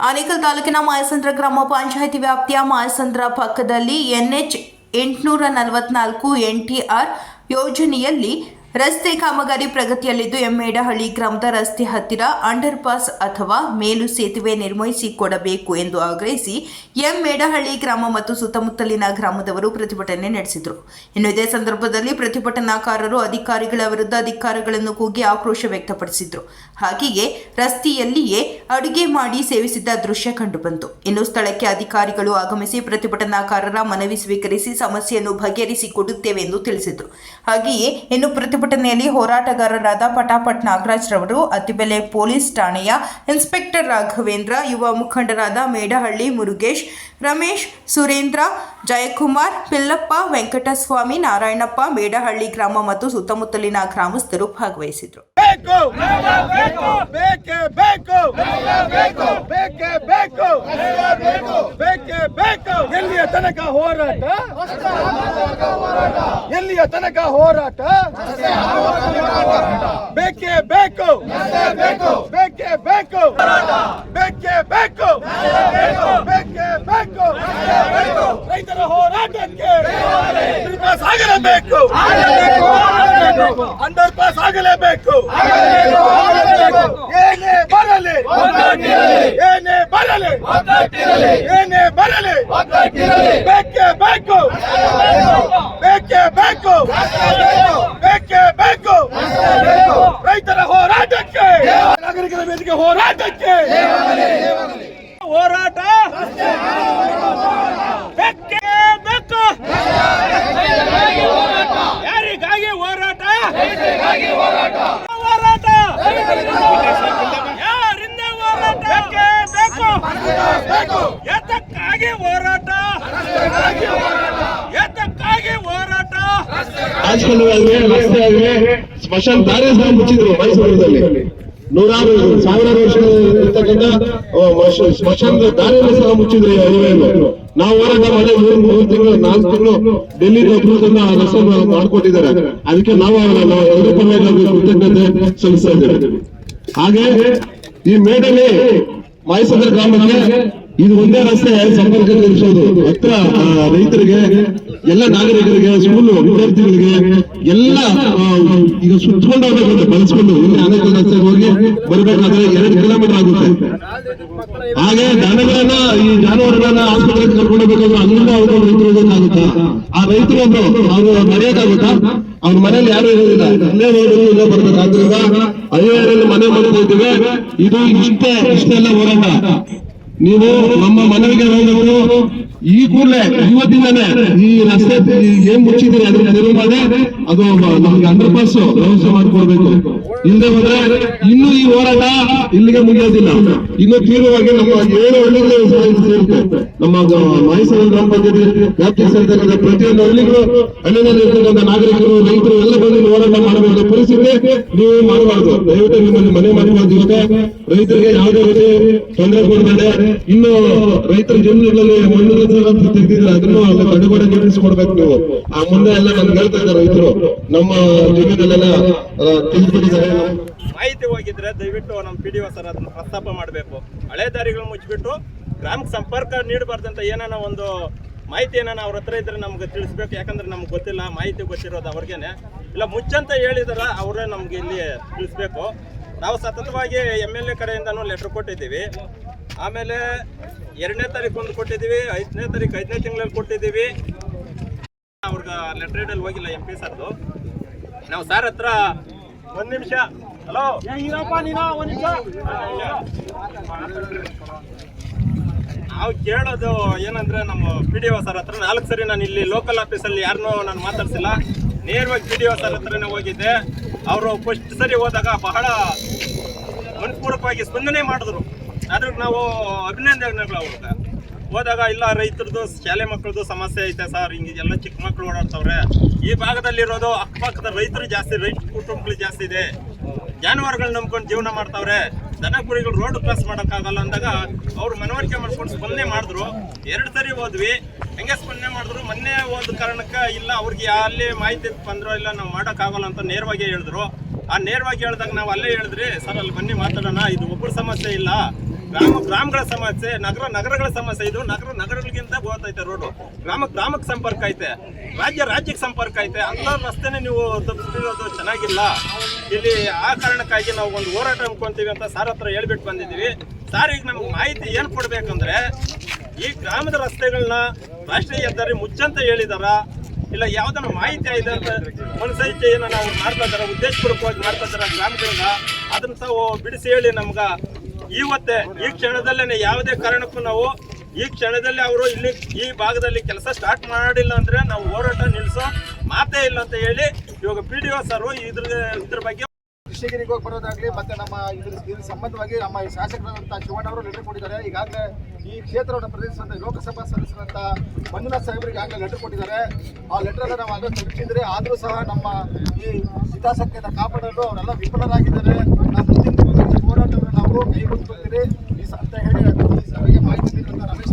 ಆನೇಕಲ್ ತಾಲೂಕಿನ ಮಾಯಸಂದ್ರ ಗ್ರಾಮ ಪಂಚಾಯಿತಿ ವ್ಯಾಪ್ತಿಯ ಮಾಯಸಂದ್ರ ಪಕ್ಕದಲ್ಲಿ ಎನ್ಎಚ್ ಎಂಟುನೂರ ನಲವತ್ನಾಲ್ಕು ಆರ್ ಯೋಜನೆಯಲ್ಲಿ ರಸ್ತೆ ಕಾಮಗಾರಿ ಪ್ರಗತಿಯಲ್ಲಿದ್ದು, ಎಮ್ಮೇಡಹಳ್ಳಿ ಗ್ರಾಮದ ರಸ್ತೆ ಹತ್ತಿರ ಅಂಡರ್ ಪಾಸ್ ಅಥವಾ ಮೇಲು ಸೇತುವೆ ನಿರ್ಮಿಸಿಕೊಡಬೇಕು ಎಂದು ಆಗ್ರಹಿಸಿ ಎಮ್ಮೇಡಹಳ್ಳಿ ಗ್ರಾಮ ಮತ್ತು ಸುತ್ತಮುತ್ತಲಿನ ಗ್ರಾಮದವರು ಪ್ರತಿಭಟನೆ ನಡೆಸಿದರು. ಇನ್ನು ಇದೇ ಸಂದರ್ಭದಲ್ಲಿ ಪ್ರತಿಭಟನಾಕಾರರು ಅಧಿಕಾರಿಗಳ ವಿರುದ್ಧ ಅಧಿಕಾರಿಗಳನ್ನು ಕೂಗಿ ಆಕ್ರೋಶ ವ್ಯಕ್ತಪಡಿಸಿದ್ರು. ಹಾಗೆಯೇ ರಸ್ತೆಯಲ್ಲಿಯೇ ಅಡುಗೆ ಮಾಡಿ ಸೇವಿಸಿದ್ದ ದೃಶ್ಯ ಕಂಡುಬಂತು. ಇನ್ನು ಸ್ಥಳಕ್ಕೆ ಅಧಿಕಾರಿಗಳು ಆಗಮಿಸಿ ಪ್ರತಿಭಟನಾಕಾರರ ಮನವಿ ಸ್ವೀಕರಿಸಿ ಸಮಸ್ಯೆಯನ್ನು ಬಗೆಹರಿಸಿಕೊಡುತ್ತೇವೆ ಎಂದು ತಿಳಿಸಿದರು. ಹಾಗೆಯೇ ಇನ್ನು ಪ್ರತಿಭಟನೆಯಲ್ಲಿ ಹೋರಾಟಗಾರರಾದ ಪಟಾಪಟ್ ನಾಗರಾಜ್ ರವರು ಅತಿಬೆಲೆ ಪೊಲೀಸ್ ಠಾಣೆಯ ಇನ್ಸ್ಪೆಕ್ಟರ್ ರಾಘವೇಂದ್ರ, ಯುವ ಮುಖಂಡರಾದ ಮೇಡಹಳ್ಳಿ ಮುರುಗೇಶ್, ರಮೇಶ್ ಸುರೇಂದ್ರ, ಜಯಕುಮಾರ್, ಪಿಲ್ಲಪ್ಪ ವೆಂಕಟಸ್ವಾಮಿ, ನಾರಾಯಣಪ್ಪ, ಮೇಡಹಳ್ಳಿ ಗ್ರಾಮ ಮತ್ತು ಸುತ್ತಮುತ್ತಲಿನ ಗ್ರಾಮಸ್ಥರು ಭಾಗವಹಿಸಿದರು. ಬೇಕು. ಬೇಕೇ. ಬೇಕು ಬೇಕೇ. ಬೇಕು. ಬೇಕೇ ಬೇಕು. ಎಲ್ಲಿಯ ತನಕ ಹೋರಾಟ? ಎಲ್ಲಿಯ ತನಕ ಹೋರಾಟ? ಬೇಕೇ ಬೇಕು. ಬೇಕೇ. ಬೇಕು ಬೇಕೇ. ಬೇಕು ಬೇಕೇ. ಬೇಕು. ರೈತರ ಹೋರಾಟಕ್ಕೆ ಆಗಲೇಬೇಕು ಅಂಡರ್ ಪಾಸ್ ಆಗಲೇಬೇಕು. ಏನೇ ಬರಲಿ ಏನೇ ಬರಲಿ ಏನೇ ಬರಲಿ ಬೇಕೇ ಬೇಕು ಬೇಕೇ ಬೇಕು ಬೇಕೇ ಬೇಕು ರೈತರ ಹೋರಾಟಕ್ಕೆ ನಾಗರಿಕರ ವೇದಿಕೆ ಹೋರಾಟಕ್ಕೆ ಹೋರಾಟ. ಬೇಕೇ ಬೇಕು ಯಾರಿಗಾಗಿ ಹೋರಾಟ? ಯಾರಿಂದ ಹೋರಾಟ ಬೇಕೇ? ಬೇಕು ಎತ್ತಕ್ಕಾಗಿ ಹೋರಾಟ? ಎತ್ತಕ್ಕಾಗಿ ಹೋರಾಟ? ರಾಜಕಾಲುವೆ ಆಗಲಿ ರಸ್ತೆ ಆಗಲಿ ಸ್ಮಶಾನ ದಾರಿ ಸಹ ಮುಚ್ಚಿದ್ರು ಮೈಸೂರಿನಲ್ಲಿ. ನೂರಾರು ಸಾವಿರಾರು ವರ್ಷ ಇರ್ತಕ್ಕಂಥ ಸ್ಮಶಾನದ ದಾರಿಯನ್ನು ಸಹ ಮುಚ್ಚಿದ್ರು ನಾವು ಹೋರಾಟ ಮಾಡಿ ಮೂರು ಮೂರು ತಿಂಗಳು, ನಾಲ್ಕು ತಿಂಗಳು ಡೆಲ್ಲಿ ಅಭಿವೃದ್ಧಿಯನ್ನ ರಸ್ತೆ ಮಾಡ್ಕೊಟ್ಟಿದ್ದಾರೆ. ಅದಕ್ಕೆ ನಾವು ಎರಡು ಪರವಾಗಿ ಕೃತಜ್ಞತೆ ಸಲ್ಲಿಸ್ತಾ ಇದ್ದೇವೆ. ಹಾಗೆ ಈ ಮೇಡಲ್ಲಿ ಮೈಸೂರು ಗ್ರಾಮಕ್ಕೆ ಇದು ಒಂದೇ ರಸ್ತೆ ಸಂಪರ್ಕ ಕಲ್ಪಿಸೋದು ಹತ್ರ ರೈತರಿಗೆ, ಎಲ್ಲ ನಾಗರಿಕರಿಗೆ ಸ್ಕೂಲ್ ವಿದ್ಯಾರ್ಥಿಗಳಿಗೆ ಎಲ್ಲ ಈಗ ಸುತ್ತಕೊಂಡು ಹೋಗ್ಬೇಕಂತೆ ಬಳಸ್ಕೊಂಡು ಇಲ್ಲಿ ಅನೇಕ ರಸ್ತೆಗೆ ಹೋಗಿ ಬರಬೇಕಾದ್ರೆ ಎರಡು ಕಿಲೋಮೀಟರ್ ಆಗುತ್ತೆ. ಹಾಗೆ ದನಗಳನ್ನ ಈ ಜಾನುವಾರುಗಳನ್ನ ಆಸ್ಪತ್ರೆಗೆ ಕರ್ಕೊಂಡು ಹೋಗ್ಬೇಕಾದ್ರೆ ಅಲ್ಲಿಂದ ಅವ್ರು ರೈತರು ಹೋಗೋಕ್ಕಾಗುತ್ತಾ ಆ ರೈತರು ಒಂದು ಅವ್ರು ನಡೆಯೋಕ್ಕಾಗುತ್ತಾ ಅವ್ರ ಮನೇಲಿ ಯಾರು ಇರೋದಿಲ್ಲ. ಅಲ್ಲೇ ಹೋದ್ರು, ಇಲ್ಲೇ ಬರ್ಬೇಕು ಆದ್ರಿಂದ ಮನೆ ಮಾಡ್ತಾ ಇದ್ದೀವಿ ಇದು ಇಷ್ಟೇ, ಇಷ್ಟೆಲ್ಲ ಹೋರಾಟ. ನೀವು ನಮ್ಮ ಮನವಿಗೆ ಹೋಗಬೇಕು. ಈ ಕೂಡಲೇ ಇವತ್ತಿಂದಾನೆ ಈ ರಸ್ತೆ ಏನ್ ಮುಚ್ಚಿದ್ದೀರಿ ಅದನ್ನ ತೆರವು ಮಾಡಿ ಅದು ನಮ್ಗೆ ಅಂಡರ್ ಪಾಸ್ ವ್ಯವಸ್ಥೆ ಮಾಡ್ಕೊಡ್ಬೇಕು. ಇಲ್ಲದೆ ಹೋದ್ರೆ ಇನ್ನು ಈ ಹೋರಾಟ ಇಲ್ಲಿಗೆ ಮುಗಿಯೋದಿಲ್ಲ. ಇನ್ನು ತೀವ್ರವಾಗಿ ನಮ್ಮ ಏಳು ಹಳ್ಳಿಗಳು ಸೇರುತ್ತೆ. ನಮ್ಮ ಮೈಸೂರು ಗ್ರಾಮ ಪಂಚಾಯತಿ ವ್ಯಾಪ್ತಿ ಸೇರಿದ ಪ್ರತಿಯೊಂದು ಹಳ್ಳಿಗಳು ಹಳ್ಳಿನಲ್ಲಿ ಇರ್ತಕ್ಕಂಥ ನಾಗರಿಕರು, ರೈತರು ಎಲ್ಲ ಬಂದು ಹೋರಾಟ ಮಾಡಬೇಕಾದ ಪರಿಸ್ಥಿತಿ ನೀವು ಮಾಡಬಾರ್ದು. ದಯವಿಟ್ಟು ನಿಮ್ಮಲ್ಲಿ ಮನೆ ಮಾಡಿ ಇಷ್ಟೇ ರೈತರಿಗೆ ಯಾವುದೇ ರೀತಿ ತೊಂದರೆ ಕೊಡಬೇಡ ಇನ್ನು ರೈತರ ಜಮೀನುಗಳಲ್ಲಿ ಮಣ್ಣು ತೆಗೆದಿದ್ರೆ ಅದನ್ನು ತಡೆಗೋಡೆ ನಿರ್ಮಿಸಿಕೊಡ್ಬೇಕು ನೀವು. ಆ ಮುಂದೆ ಎಲ್ಲ ನಮ್ಗೆ ಹೇಳ್ತಾ ಇದ್ದಾರೆ ರೈತರು. ನಮ್ಮ ಜಮೀನಲ್ಲೆಲ್ಲ ತಿಳಿಸ್ಬಿಟ್ಟಿದ್ದಾರೆ ಮಾಹಿತಿ ಹೋಗಿದ್ರೆ ದಯವಿಟ್ಟು ನಮ್ಮ ಪಿ ಡಿ ಒ ಸರ್ ಅದನ್ನ ಪ್ರಸ್ತಾಪ ಮಾಡಬೇಕು. ಹಳೆ ದಾರಿಗಳು ಮುಚ್ಚಿಬಿಟ್ಟು ಗ್ರಾಮಕ್ಕೆ ಸಂಪರ್ಕ ನೀಡಬಾರ್ದಂತ ಏನಾನ ಒಂದು ಮಾಹಿತಿ ಏನಾನ ಅವ್ರ ಹತ್ರ ಇದ್ರೆ ನಮ್ಗೆ ತಿಳಿಸ್ಬೇಕು. ಯಾಕಂದ್ರೆ ನಮ್ಗೆ ಗೊತ್ತಿಲ್ಲ, ಮಾಹಿತಿ ಗೊತ್ತಿರೋದು ಅವ್ರಿಗೇನೆ. ಇಲ್ಲ, ಮುಚ್ಚಂತ ಹೇಳಿದಾರ ಅವರೇ ನಮ್ಗೆ ಇಲ್ಲಿ ತಿಳಿಸ್ಬೇಕು. ನಾವು ಸತತವಾಗಿ ಎಂ ಎಲ್ ಎ ಕಡೆಯಿಂದನೂ ಲೆಟ್ರ್ ಕೊಟ್ಟಿದ್ದೀವಿ. ಆಮೇಲೆ ಎರಡನೇ ತಾರೀಕು ಒಂದು ಕೊಟ್ಟಿದ್ದೀವಿ ಐದನೇ ತಾರೀಕು ಐದನೇ ತಿಂಗಳಲ್ಲಿ ಕೊಟ್ಟಿದ್ದೀವಿ. ಅವ್ರಿಗೆ ಲೆಟ್ರೇಡಲ್ಲಿ ಹೋಗಿಲ್ಲ ಎಂ ಪಿ ಸರ್ದು ನಾವು ಸರ್ ಹತ್ರ ಒಂದು ನಿಮಿಷ ಹಲೋ? ನಾವು ಕೇಳೋದು ಏನಂದ್ರೆ ನಮ್ಮ ಪಿ ಡಿ ಓ ಸರ್ ಹತ್ರ ನಾಲ್ಕು ಸರಿ ನಾನು ಇಲ್ಲಿ ಲೋಕಲ್ ಆಫೀಸಲ್ಲಿ ಯಾರನ್ನೂ ನಾನು ಮಾತಾಡ್ಸಿಲ್ಲ. ನೇರವಾಗಿ ಪಿ ಡಿ ಓ ಸರ್ ಹತ್ರನೇ ಹೋಗಿದ್ದೆ. ಅವರು ಫಸ್ಟ್ ಸರಿ ಹೋದಾಗ ಬಹಳ ಮನಪೂರ್ವಕವಾಗಿ ಸ್ಪಂದನೆ ಮಾಡಿದ್ರು. ಅದ್ರ ನಾವು ಅಭಿನಂದನೆಗಳು ಅವ್ರಿಗೆ. ಹೋದಾಗ ಇಲ್ಲ, ರೈತರದು ಶಾಲೆ ಮಕ್ಕಳದು ಸಮಸ್ಯೆ ಐತೆ ಸರ್, ಹಿಂಗೆ ಎಲ್ಲ ಚಿಕ್ಕ ಮಕ್ಕಳು ಓಡಾಡ್ತವ್ರೆ. ಈ ಭಾಗದಲ್ಲಿರೋದು ಅಕ್ಕಪಕ್ಕದ ರೈತರು ಜಾಸ್ತಿ ರೈತ ಕುಟುಂಬಗಳು ಜಾಸ್ತಿ ಇದೆ. ಜಾನುವಾರುಗಳು ನಂಬ್ಕೊಂಡು ಜೀವನ ಮಾಡ್ತಾವ್ರೆ. ದನ ಕುರಿಗಳು ರೋಡ್ ಕ್ರಾಸ್ ಮಾಡೋಕ್ಕಾಗಲ್ಲ ಅಂದಾಗ ಅವ್ರು ಮನವರಿಕೆ ಮಾಡ್ಕೊಂಡು ಸ್ಪಂದನೆ ಮಾಡಿದ್ರು. ಎರಡು ಸರಿ ಹೋದ್ವಿ. ಹೆಂಗೆ ಸ್ಪಂದನೆ ಮಾಡಿದ್ರು? ಮೊನ್ನೆ ಒಂದು ಕಾರಣಕ್ಕೆ ಇಲ್ಲ, ಅವ್ರಿಗೆ ಅಲ್ಲಿ ಮಾಹಿತಿ ಬಂದ್ರೋ ಇಲ್ಲ, ನಾವು ಮಾಡೋಕ್ಕಾಗಲ್ಲ ಅಂತ ನೇರವಾಗಿ ಹೇಳಿದ್ರು. ಆ ನೇರವಾಗಿ ಹೇಳಿದಾಗ ನಾವು ಅಲ್ಲೇ ಹೇಳಿದ್ರಿ, ಸರ್, ಅಲ್ಲಿ ಬನ್ನಿ ಮಾತಾಡೋಣ, ಇದು ಒಬ್ಬರು ಸಮಸ್ಯೆ ಇಲ್ಲ. ಗ್ರಾಮ ಗ್ರಾಮಗಳ ಸಮಸ್ಯೆ, ನಗರ ನಗರಗಳ ಸಮಸ್ಯೆ ಇದು. ನಗರ ನಗರಗಳಿಗಿಂತ ಹೋಗ್ತೈತೆ ರೋಡು ಗ್ರಾಮ ಗ್ರಾಮಕ್ಕೆ ಸಂಪರ್ಕ ಐತೆ. ರಾಜ್ಯ ರಾಜ್ಯಕ್ಕೆ ಸಂಪರ್ಕ ಐತೆ. ಅಂತ ರಸ್ತೆನೇ ನೀವು ತಪ್ಪಿಸಿರೋದು ಚೆನ್ನಾಗಿಲ್ಲ. ಇಲ್ಲಿ ಆ ಕಾರಣಕ್ಕಾಗಿ ನಾವು ಒಂದು ಹೋರಾಟ ಅನ್ಕೊಂತೀವಿ ಅಂತ ಸಾರ್ ಹತ್ರ ಹೇಳ್ಬಿಟ್ಟು ಬಂದಿದ್ದೀವಿ. ಸಾರ್, ಈಗ ನಮ್ಗೆ ಮಾಹಿತಿ ಏನು ಕೊಡ್ಬೇಕಂದ್ರೆ, ಈ ಗ್ರಾಮದ ರಸ್ತೆಗಳನ್ನ ರಾಷ್ಟ್ರೀಯ ಹೆದ್ದಾರಿ ಮುಚ್ಚಂತ ಹೇಳಿದಾರ. ಇಲ್ಲ ಯಾವ್ದನ್ನ ಮಾಹಿತಿ ಇದೆ ಅಂತ ಮನಸೈಕೆಯನ್ನು ನಾವು ಮಾಡ್ತಾ ಇದ್ದಾರೆ ಉದ್ದೇಶಪೂರ್ವಕವಾಗಿ ಮಾಡ್ತಾ ಇದ್ದಾರೆ ಗ್ರಾಮಗಳಿಂದ ಅದನ್ನ ತಾವು ಬಿಡಿಸಿ ಹೇಳಿ ನಮ್ಗ ಇವತ್ತೇ ಈ ಕ್ಷಣದಲ್ಲೇ ಯಾವುದೇ ಕಾರಣಕ್ಕೂ ನಾವು ಈ ಕ್ಷಣದಲ್ಲಿ ಅವರು ಇಲ್ಲಿ ಈ ಭಾಗದಲ್ಲಿ ಕೆಲಸ ಸ್ಟಾರ್ಟ್ ಮಾಡಿಲ್ಲ ಅಂದ್ರೆ ನಾವು ಹೋರಾಟ ನಿಲ್ಲಿಸೋ ಮಾತೇ ಇಲ್ಲ ಅಂತ ಹೇಳಿ ಇವಾಗ ಪಿ ಡಿ ಒ ಸರ್ ಇದ್ರ ಇದ್ರ ಬಗ್ಗೆ ಕೃಷ್ಣಗಿರಿಗೆ ಹೋಗಿ ಬರೋದಾಗ್ಲಿ ಮತ್ತೆ ನಮ್ಮ ಇದ್ರ ಇದ್ರ ಸಂಬಂಧವಾಗಿ ನಮ್ಮ ಶಾಸಕರಾದಂತಹ ಶಿವಣ್ಣ ಅವರು ಲೆಟರ್ ಕೊಟ್ಟಿದ್ದಾರೆ. ಈಗಾಗಲೇ ಈ ಕ್ಷೇತ್ರವನ್ನು ಪ್ರತಿನಿಧಿಸಿದಂಥ ಲೋಕಸಭಾ ಸದಸ್ಯರಂತ ಮಂಜುನಾಥ್ ಸಾಹೇಬರಿಗೆ ಆಗಲೇ ಲೆಟರ್ ಕೊಟ್ಟಿದ್ದಾರೆ. ಆ ಲೆಟರ್ ಎಲ್ಲ ನಾವು ಆಗಲೇ ತಲುಪಿಸಿದ್ರೆ ಆದರೂ ಸಹ ನಮ್ಮ ಈ ಹಿತಾಸಕ್ತಿಯನ್ನು ಕಾಪಾಡಲು ಅವರೆಲ್ಲ ವಿಫಲರಾಗಿದ್ದಾರೆ. ನಾವು ಕೈಗೊಳ್ತೀರಿ ಈ ಅಂತ ಹೇಳಿ ಸಭೆಗೆ ಮಾಹಿತಿ ನೀಡಿದಂಥ ರಮೇಶ್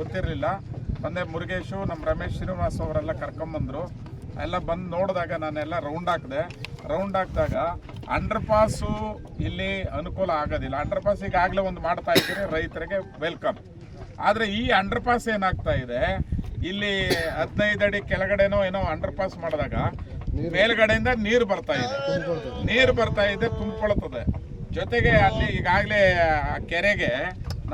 ಗೊತ್ತಿರಲಿಲ್ಲ. ಬಂದೆ ಮುರುಗೇಶು ನಮ್ಮ ರಮೇಶ್ ಶ್ರೀನಿವಾಸ್ ಅವರೆಲ್ಲ ಕರ್ಕೊಂಬಂದರು ಎಲ್ಲ ಬಂದು ನೋಡಿದಾಗ ನಾನೆಲ್ಲ ರೌಂಡ್ ಹಾಕಿದೆ. ರೌಂಡ್ ಹಾಕಿದಾಗ ಅಂಡರ್ ಪಾಸು ಇಲ್ಲಿ ಅನುಕೂಲ ಆಗೋದಿಲ್ಲ. ಅಂಡರ್ ಪಾಸ್ ಈಗಾಗಲೇ ಒಂದು ಮಾಡ್ತಾ ಇದ್ದೀರಿ ರೈತರಿಗೆ ವೆಲ್ಕಮ್ ಆದರೆ ಈ ಅಂಡರ್ ಪಾಸ್ ಏನಾಗ್ತಾ ಇದೆ ಇಲ್ಲಿ ಹದಿನೈದು ಅಡಿ ಕೆಳಗಡೆನೋ ಏನೋ ಅಂಡರ್ ಪಾಸ್ ಮಾಡಿದಾಗ ಮೇಲ್ಗಡೆಯಿಂದ ನೀರು ಬರ್ತಾ ಇದೆ. ನೀರು ಬರ್ತಾ ಇದೆ ತುಂಬಿಕೊಳ್ತದೆ. ಜೊತೆಗೆ ಅಲ್ಲಿ ಈಗಾಗಲೇ ಕೆರೆಗೆ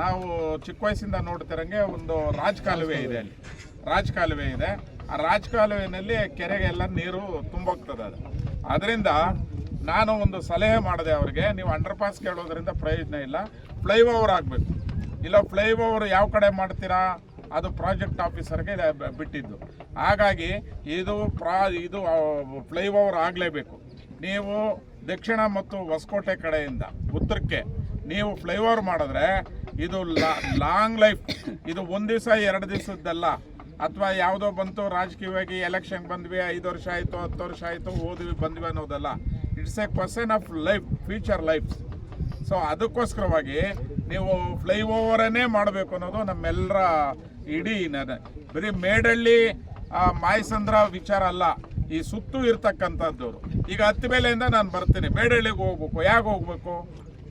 ನಾವು ಚಿಕ್ಕ ವಯಸ್ಸಿಂದ ನೋಡ್ತಿರಂಗೆ ಒಂದು ರಾಜ್ ಕಾಲುವೆ ಇದೆ ಅಲ್ಲಿ. ರಾಜ್ ಕಾಲುವೆ ಇದೆ. ಆ ರಾಜ್ ಕೆರೆಗೆಲ್ಲ ನೀರು ತುಂಬೋಗ್ತದೆ ಅದು. ಅದರಿಂದ ನಾನು ಒಂದು ಸಲಹೆ ಮಾಡಿದೆ ಅವ್ರಿಗೆ, ನೀವು ಅಂಡರ್ ಪಾಸ್ ಕೇಳೋದ್ರಿಂದ ಪ್ರಯೋಜನ ಇಲ್ಲ. ಫ್ಲೈಓವರ್ ಆಗಬೇಕು. ಇಲ್ಲ, ಫ್ಲೈಓವರ್ ಯಾವ ಕಡೆ ಮಾಡ್ತೀರಾ? ಅದು ಪ್ರಾಜೆಕ್ಟ್ ಆಫೀಸರ್ಗೆ ಬಿಟ್ಟಿದ್ದು. ಹಾಗಾಗಿ ಇದು ಪ್ರಾ, ಇದು ಫ್ಲೈಓವರ್ ಆಗಲೇಬೇಕು. ನೀವು ದಕ್ಷಿಣ ಮತ್ತು ಹೊಸಕೋಟೆ ಕಡೆಯಿಂದ, ಉತ್ತರಕ್ಕೆ ನೀವು ಫ್ಲೈಓವರ್ ಮಾಡಿದ್ರೆ ಇದು ಲಾಂಗ್ ಲೈಫ್. ಇದು ಒಂದು ದಿವಸ, ಎರಡು ದಿವಸದ್ದಲ್ಲ. ಅಥವಾ ಯಾವುದೋ ಬಂತು, ರಾಜಕೀಯವಾಗಿ ಎಲೆಕ್ಷನ್ ಬಂದ್ವಿ, ಐದು ವರ್ಷ ಆಯಿತು, ಹತ್ತು ವರ್ಷ ಆಯಿತು, ಓದ್ವಿ, ಬಂದ್ವಿ ಅನ್ನೋದಲ್ಲ. It's a question of life future life so ಅದಕ್ಕೋಸ್ಕರವಾಗಿ ನೀವು ಫ್ಲೈ ಓವರನ್ನೇ ಮಾಡಬೇಕು ಅನ್ನೋದು ನಮ್ಮೆಲ್ಲರ ಇಡೀ ಬರೀ ಮೇಡಳ್ಳಿ ಮಾಯಸಂದ್ರ ವಿಚಾರ ಅಲ್ಲ. ಈ ಸುತ್ತು ಇರ್ತಕ್ಕಂಥದ್ದು ಈಗ ಹತ್ತು ಮೇಲೆಯಿಂದ ನಾನು ಬರ್ತೀನಿ. ಮೇಡಳ್ಳಿಗೆ ಹೋಗ್ಬೇಕು. ಯಾಕೆ ಹೋಗ್ಬೇಕು?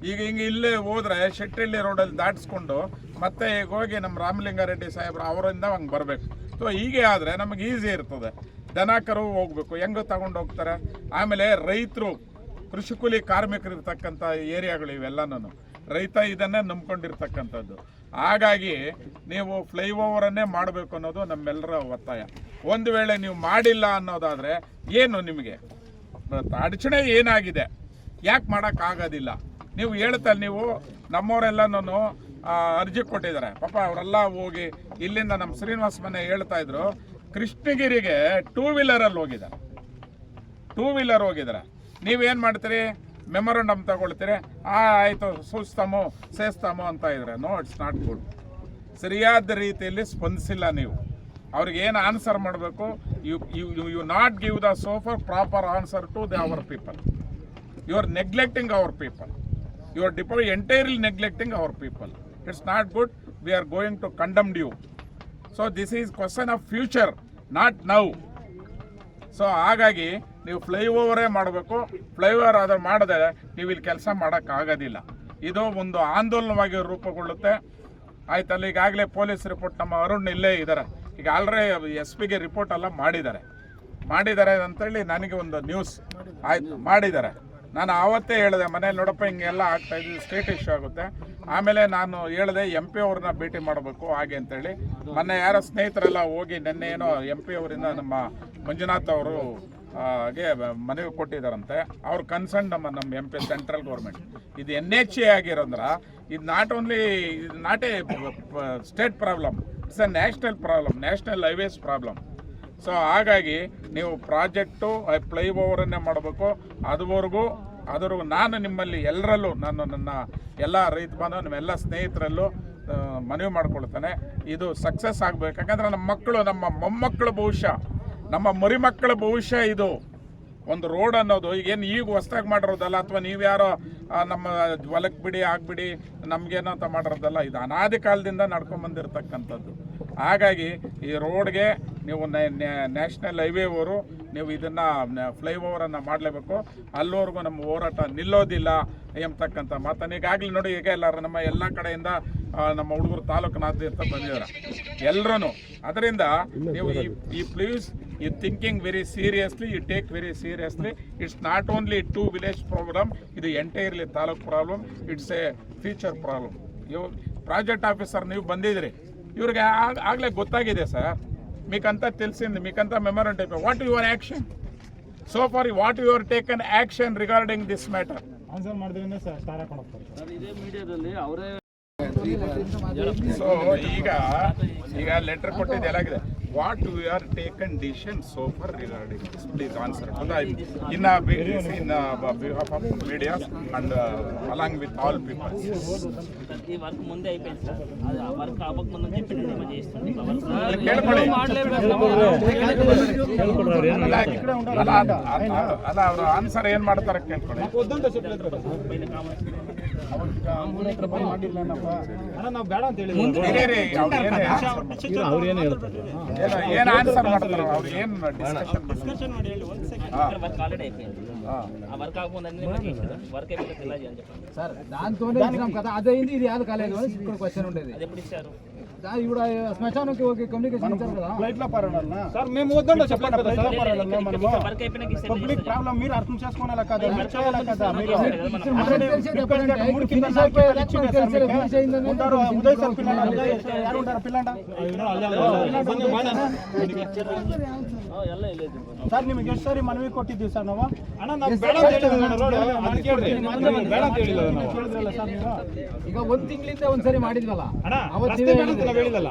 ಈಗ ಹಿಂಗೆ ಇಲ್ಲೇ ಹೋದ್ರೆ ಶೆಟ್ಟಳ್ಳಿ ರೋಡಲ್ಲಿ ದಾಟಿಸ್ಕೊಂಡು ಮತ್ತೆ ಈಗ ಹೋಗಿ ನಮ್ಮ ರಾಮಲಿಂಗಾರೆಡ್ಡಿ ಸಾಹೇಬ್ರು ಅವರಿಂದ ಹಂಗೆ ಬರಬೇಕು. ಸೊ ಹೀಗೆ ಆದರೆ ನಮಗೆ ಈಸಿ ಇರ್ತದೆ. ದನ ಕರು ಹೋಗ್ಬೇಕು. ಹೆಂಗೆ ತಗೊಂಡು ಹೋಗ್ತಾರೆ. ಆಮೇಲೆ ರೈತರು, ಕೃಷಿ ಕೂಲಿ ಕಾರ್ಮಿಕರು ಇರ್ತಕ್ಕಂಥ ಏರಿಯಾಗಳು ಇವೆಲ್ಲನೂ ರೈತ ಇದನ್ನೇ ನಂಬ್ಕೊಂಡಿರ್ತಕ್ಕಂಥದ್ದು. ಹಾಗಾಗಿ ನೀವು ಫ್ಲೈಓವರನ್ನೇ ಮಾಡಬೇಕು ಅನ್ನೋದು ನಮ್ಮೆಲ್ಲರ ಒತ್ತಾಯ. ಒಂದು ವೇಳೆ ನೀವು ಮಾಡಿಲ್ಲ ಅನ್ನೋದಾದರೆ ಏನು ನಿಮಗೆ? ಅಡಚಣೆ ಏನಾಗಿದೆ? ಯಾಕೆ ಮಾಡೋಕ್ಕಾಗೋದಿಲ್ಲ ನೀವು ಹೇಳ್ತಲ್ಲ ನೀವು ನಮ್ಮವರೆಲ್ಲನೂ ಅರ್ಜಿ ಕೊಟ್ಟಿದ್ದಾರೆ. ಪಾಪ ಅವರೆಲ್ಲ ಹೋಗಿ ಇಲ್ಲಿಂದ ನಮ್ಮ ಶ್ರೀನಿವಾಸ ಮನೆ ಹೇಳ್ತಾ ಇದ್ರು, ಕೃಷ್ಣಗಿರಿಗೆ ಟೂ ವೀಲರಲ್ಲಿ ಹೋಗಿದ್ದಾರೆ. ಟೂ ವೀಲರ್ ಹೋಗಿದ್ದಾರೆ. ನೀವೇನು ಮಾಡ್ತೀರಿ? ಮೆಮೊರಂಡಮ್ ತಗೊಳ್ತೀರಿ. ಆ, ಆಯಿತು ಸೂಸ್ತಾಮೋ ಸೇಸ್ತಾಮೋ ಅಂತ ಇದ್ರೆ ನೋ ಇಟ್ಸ್ ನಾಟ್ ಗುಡ್ ಸರಿಯಾದ ರೀತಿಯಲ್ಲಿ ಸ್ಪಂದಿಸಿಲ್ಲ ನೀವು. ಅವ್ರಿಗೆ ಏನು ಆನ್ಸರ್ ಮಾಡಬೇಕು? You you you not give the so far proper answer to the our people you are neglecting our people you are deep entirely neglecting our people it's not good we are going to condemn you so this is question of future not now so ಹಾಗಾಗಿ ನೀವು ಫ್ಲೈಓವರೇ ಮಾಡಬೇಕು. Flyover ಆದ್ರೆ ಮಾಡಿದ್ರೆ ನೀವು ಇಲ್ಲಿ ಕೆಲಸ ಮಾಡೋಕ್ಕಾಗೋದಿಲ್ಲ ಇದು ಒಂದು ಆಂದೋಲನವಾಗಿ ರೂಪುಗೊಳ್ಳುತ್ತೆ. ಆಯ್ತಲ್ಲ, ಈಗಾಗಲೇ ಪೊಲೀಸ್ ರಿಪೋರ್ಟ್ ನಮ್ಮ ಅರುಣ್ ಇಲ್ಲೇ ಇದ್ದಾರೆ ಈಗ ಆಲ್ರೆಡಿ ಎಸ್ ಪಿಗೆ ರಿಪೋರ್ಟ್ ಎಲ್ಲ ಮಾಡಿದ್ದಾರೆ. ಮಾಡಿದ್ದಾರೆ ಅಂತೇಳಿ ನನಗೆ ಒಂದು ನ್ಯೂಸ್ ಆಯ್ತು, ಮಾಡಿದ್ದಾರೆ. ನಾನು ಆವತ್ತೇ ಹೇಳಿದೆ, ಮನೇಲಿ ನೋಡಪ್ಪ, ಹಿಂಗೆಲ್ಲ ಆಗ್ತಾ ಇದೆ, ಸ್ಟೇಟ್ ಇಶ್ಯೂ ಆಗುತ್ತೆ. ಆಮೇಲೆ ನಾನು ಹೇಳಿದೆ, ಎಂ ಪಿ ಅವ್ರನ್ನ ಭೇಟಿ ಮಾಡಬೇಕು, ಹಾಗೆ ಅಂತೇಳಿ. ಮೊನ್ನೆ ಯಾರೋ ಸ್ನೇಹಿತರೆಲ್ಲ ಹೋಗಿ ನಿನ್ನೆ ಏನೋ ಎಂ ಪಿ ಅವರಿಂದ ನಮ್ಮ ಮಂಜುನಾಥ್ ಅವರು ಗೆ ಮನವಿ ಕೊಟ್ಟಿದ್ದಾರಂತೆ. ಅವ್ರ ಕನ್ಸರ್ನ್ ನಮ್ಮ ನಮ್ಮ ಎಂ ಪಿ, ಸೆಂಟ್ರಲ್ ಗೌರ್ಮೆಂಟ್. ಇದು ಎನ್ ಎಚ್ ಎ ಆಗಿರೋದ್ರ ಇದು ನಾಟ್ ಓನ್ಲಿ, ಇದು not a state problem, it's a national problem, national highways problem. So ಹಾಗಾಗಿ ನೀವು ಪ್ರಾಜೆಕ್ಟು ಫ್ಲೈ ಓವರನ್ನೇ ಮಾಡಬೇಕು. ಅದುವರೆಗೂ ಅದರವರೆಗೂ ನಾನು ನಿಮ್ಮಲ್ಲಿ ಎಲ್ಲರಲ್ಲೂ, ನಾನು ನನ್ನ ಎಲ್ಲ ರೈತ ಬಾಂಧವ ನಿಮ್ಮೆಲ್ಲ ಸ್ನೇಹಿತರಲ್ಲೂ ಮನವಿ ಮಾಡ್ಕೊಳ್ತಾನೆ. ಇದು ಸಕ್ಸಸ್ ಆಗಬೇಕು. ಯಾಕಂದ್ರೆ ನಮ್ಮ ಮಕ್ಕಳು, ನಮ್ಮ ಮೊಮ್ಮಕ್ಕಳ ಭವಿಷ್ಯ, ನಮ್ಮ ಮರಿಮಕ್ಕಳ ಭವಿಷ್ಯ ಇದು. ಒಂದು ರೋಡ್ ಅನ್ನೋದು ಏನು ಈಗ ಹೊಸ್ದಾಗಿ ಮಾಡಿರೋದಲ್ಲ, ಅಥವಾ ನೀವ್ಯಾರೋ ಯಾರೋ ನಮ್ಮ ಹೊಲಕ್ಕೆ ಬಿಡಿ, ಆಗ್ಬಿಡಿ, ನಮಗೇನೋ ಅಂತ ಮಾಡಿರೋದಲ್ಲ, ಇದು ಅನಾದಿ ಕಾಲದಿಂದ ನಡ್ಕೊಂಡ್ ಬಂದಿರತಕ್ಕಂಥದ್ದು ಹಾಗಾಗಿ ಈ ರೋಡ್ಗೆ ನೀವು ನ್ಯಾಷನಲ್ ಹೈವೇವರು ನೀವು ಇದನ್ನು ಫ್ಲೈಓವರನ್ನು ಮಾಡಲೇಬೇಕು. ಅಲ್ಲಿವರೆಗೂ ನಮ್ಮ ಹೋರಾಟ ನಿಲ್ಲೋದಿಲ್ಲ ಎಂಬತಕ್ಕಂಥ ಮಾತನ್ನು ಈಗಾಗಲೇ ನೋಡಿ, ಈಗ ಎಲ್ಲರೂ ನಮ್ಮ ಎಲ್ಲ ಕಡೆಯಿಂದ ನಮ್ಮ ಹುಡುಗರು ತಾಲೂಕಿನಾದ್ಯಂತ ಬಂದಿದ್ದಾರೆ. ಎಲ್ಲರೂ ಅದರಿಂದ ನೀವು ಈ ಈ ಪ್ಲೀಸ್ ಈ thinking very seriously you take very seriously it's not only to village problem ಇದು entirely taluk problem it's a future problem ಇವ್ ಪ್ರಾಜೆಕ್ಟ್ ಆಫೀಸರ್ ನೀವು ಬಂದಿದ್ರಿ. ಇವ್ರಿಗೆ ಆಗ್- ಆಗ್ಲೇ ಗೊತ್ತಾಗಿದೆ ಸರ್ మీకంతా తెలిసింది మీకంతా మెమోరెంట్ అయిపోయి what your action so far what your taken action regarding this matter answer ಮಾಡಿದ್ರಿಂದ ಸರ್ ಸ್ಟಾರ್ ಹಾಕೊಂಡು ಹೋಗ್ತಾರೆ ಇದೇ ಮೀಡಿಯಾದಲ್ಲಿ ಅವರೇ ಸೊ ಈಗ ಈಗ ಲೆಟರ್ ಕೊಟ್ಟಿದ್ದು ಎಲ್ಲಾಗಿದೆ what you are taken decision so far regarding this please answer in in behalf of media and along with all people ఈ వర్క్ ముందే అయిపోయింది సార్ అది ఆ వర్క్ అవ్వక ముందు చెప్పింది మేము చేస్తుంది ఆ వర్క్ ಕೇಳ್ಕೊಳ್ಳಿ ಅಲ್ಲ ಅಲ್ಲ ಅಲ್ಲ ಅವ್ರ ಆನ್ಸರ್ ಏನ್ ಮಾಡ್ತಾರೆ ಕೇಳ್ಕೊಳ್ಳಿ ಅಣ್ಣ ನಾವು ಬೇಡ ಅಂತ ಹೇಳಿ ಇರೀ, ಅವ್ರು ಏನ್ ಅವ್ರು ಏನು ಹೇಳ್ತಾರೆ ಏನು ಏನು ಆನ್ಸರ್ ಮಾಡ್ತಾರೆ ಅವ್ರು ಏನು ಡಿಸ್ಕಷನ್ వర్క్ ఆల్రెడీ అయిపోయింది ఆ వర్క్ అవ్వకముందు అన్ని మేము చేసేది వర్క్ అయిపోతే ఇలా చేయాలని చెప్పండి సార్ దాంతోనే ఇచ్చినాం కదా అదే అయింది ఇది యాద కాలేదు అని ఇక్కడ క్వశ్చన్ ఉండేది అది ఎప్పుడు ఇచ్చారు దా- ఇప్పుడు ఆ శ్మశానంకి ఒక కమ్యూనికేషన్ ఇచ్చారు కదా ఫ్లైట్ లో పరాడన్నా సార్ మేము వద్దంటే చెప్పండి కదా ఫ్లైట్ లో పరాడన్నా మనము వర్క్ అయిపోయినాక ఇస్తే పబ్లిక్ ప్రాబ్లం మీరు అర్థం చేసుకోవాలి కదా మీరు చేయాలి కదా మీరు ఇప్పుడు మనకి తెలిసేది ఎప్పుడంటే ఇప్పుడు ఫినిష్ అయిపోయేదాకా మనకి తెలిసేది ఫినిష్ అయిందని ఉంటారు ఉదయ్ సార్ పిల్లలు ఉదయ్ ಯಾರು ఉంటారు పిల్లండ ಎಲ್ಲ ಇಲ್ಲ ಸರ್ ನಿಮಗೆ ಎಷ್ಟು ಸರಿ ಮನವಿ ಕೊಟ್ಟಿದ್ದೀವಿ ಸರ್ ನಾವು ಅಣ್ಣ ನಾವು ಬೇಡ ಅಂತ ಹೇಳಿದ್ವಿ ಅಣ್ಣ, ರೋಡ್ ನಾನು ಕೇಳ್ರಿ ಬೇಡ ಅಂತ ಹೇಳಿಲ್ಲ ನಾವು ಹೇಳಿದ್ರಲ್ಲ ಸರ್ ನೀವು ಈಗ ಒಂದ್ ತಿಂಗಳಿಂದ ಒಂದ್ಸರಿ ಮಾಡಿದ್ವಲ್ಲ ಅಣ್ಣ ಅವತ್ತು ರಸ್ತೆ ನಾವು ಹೇಳಿದಲ್ಲ.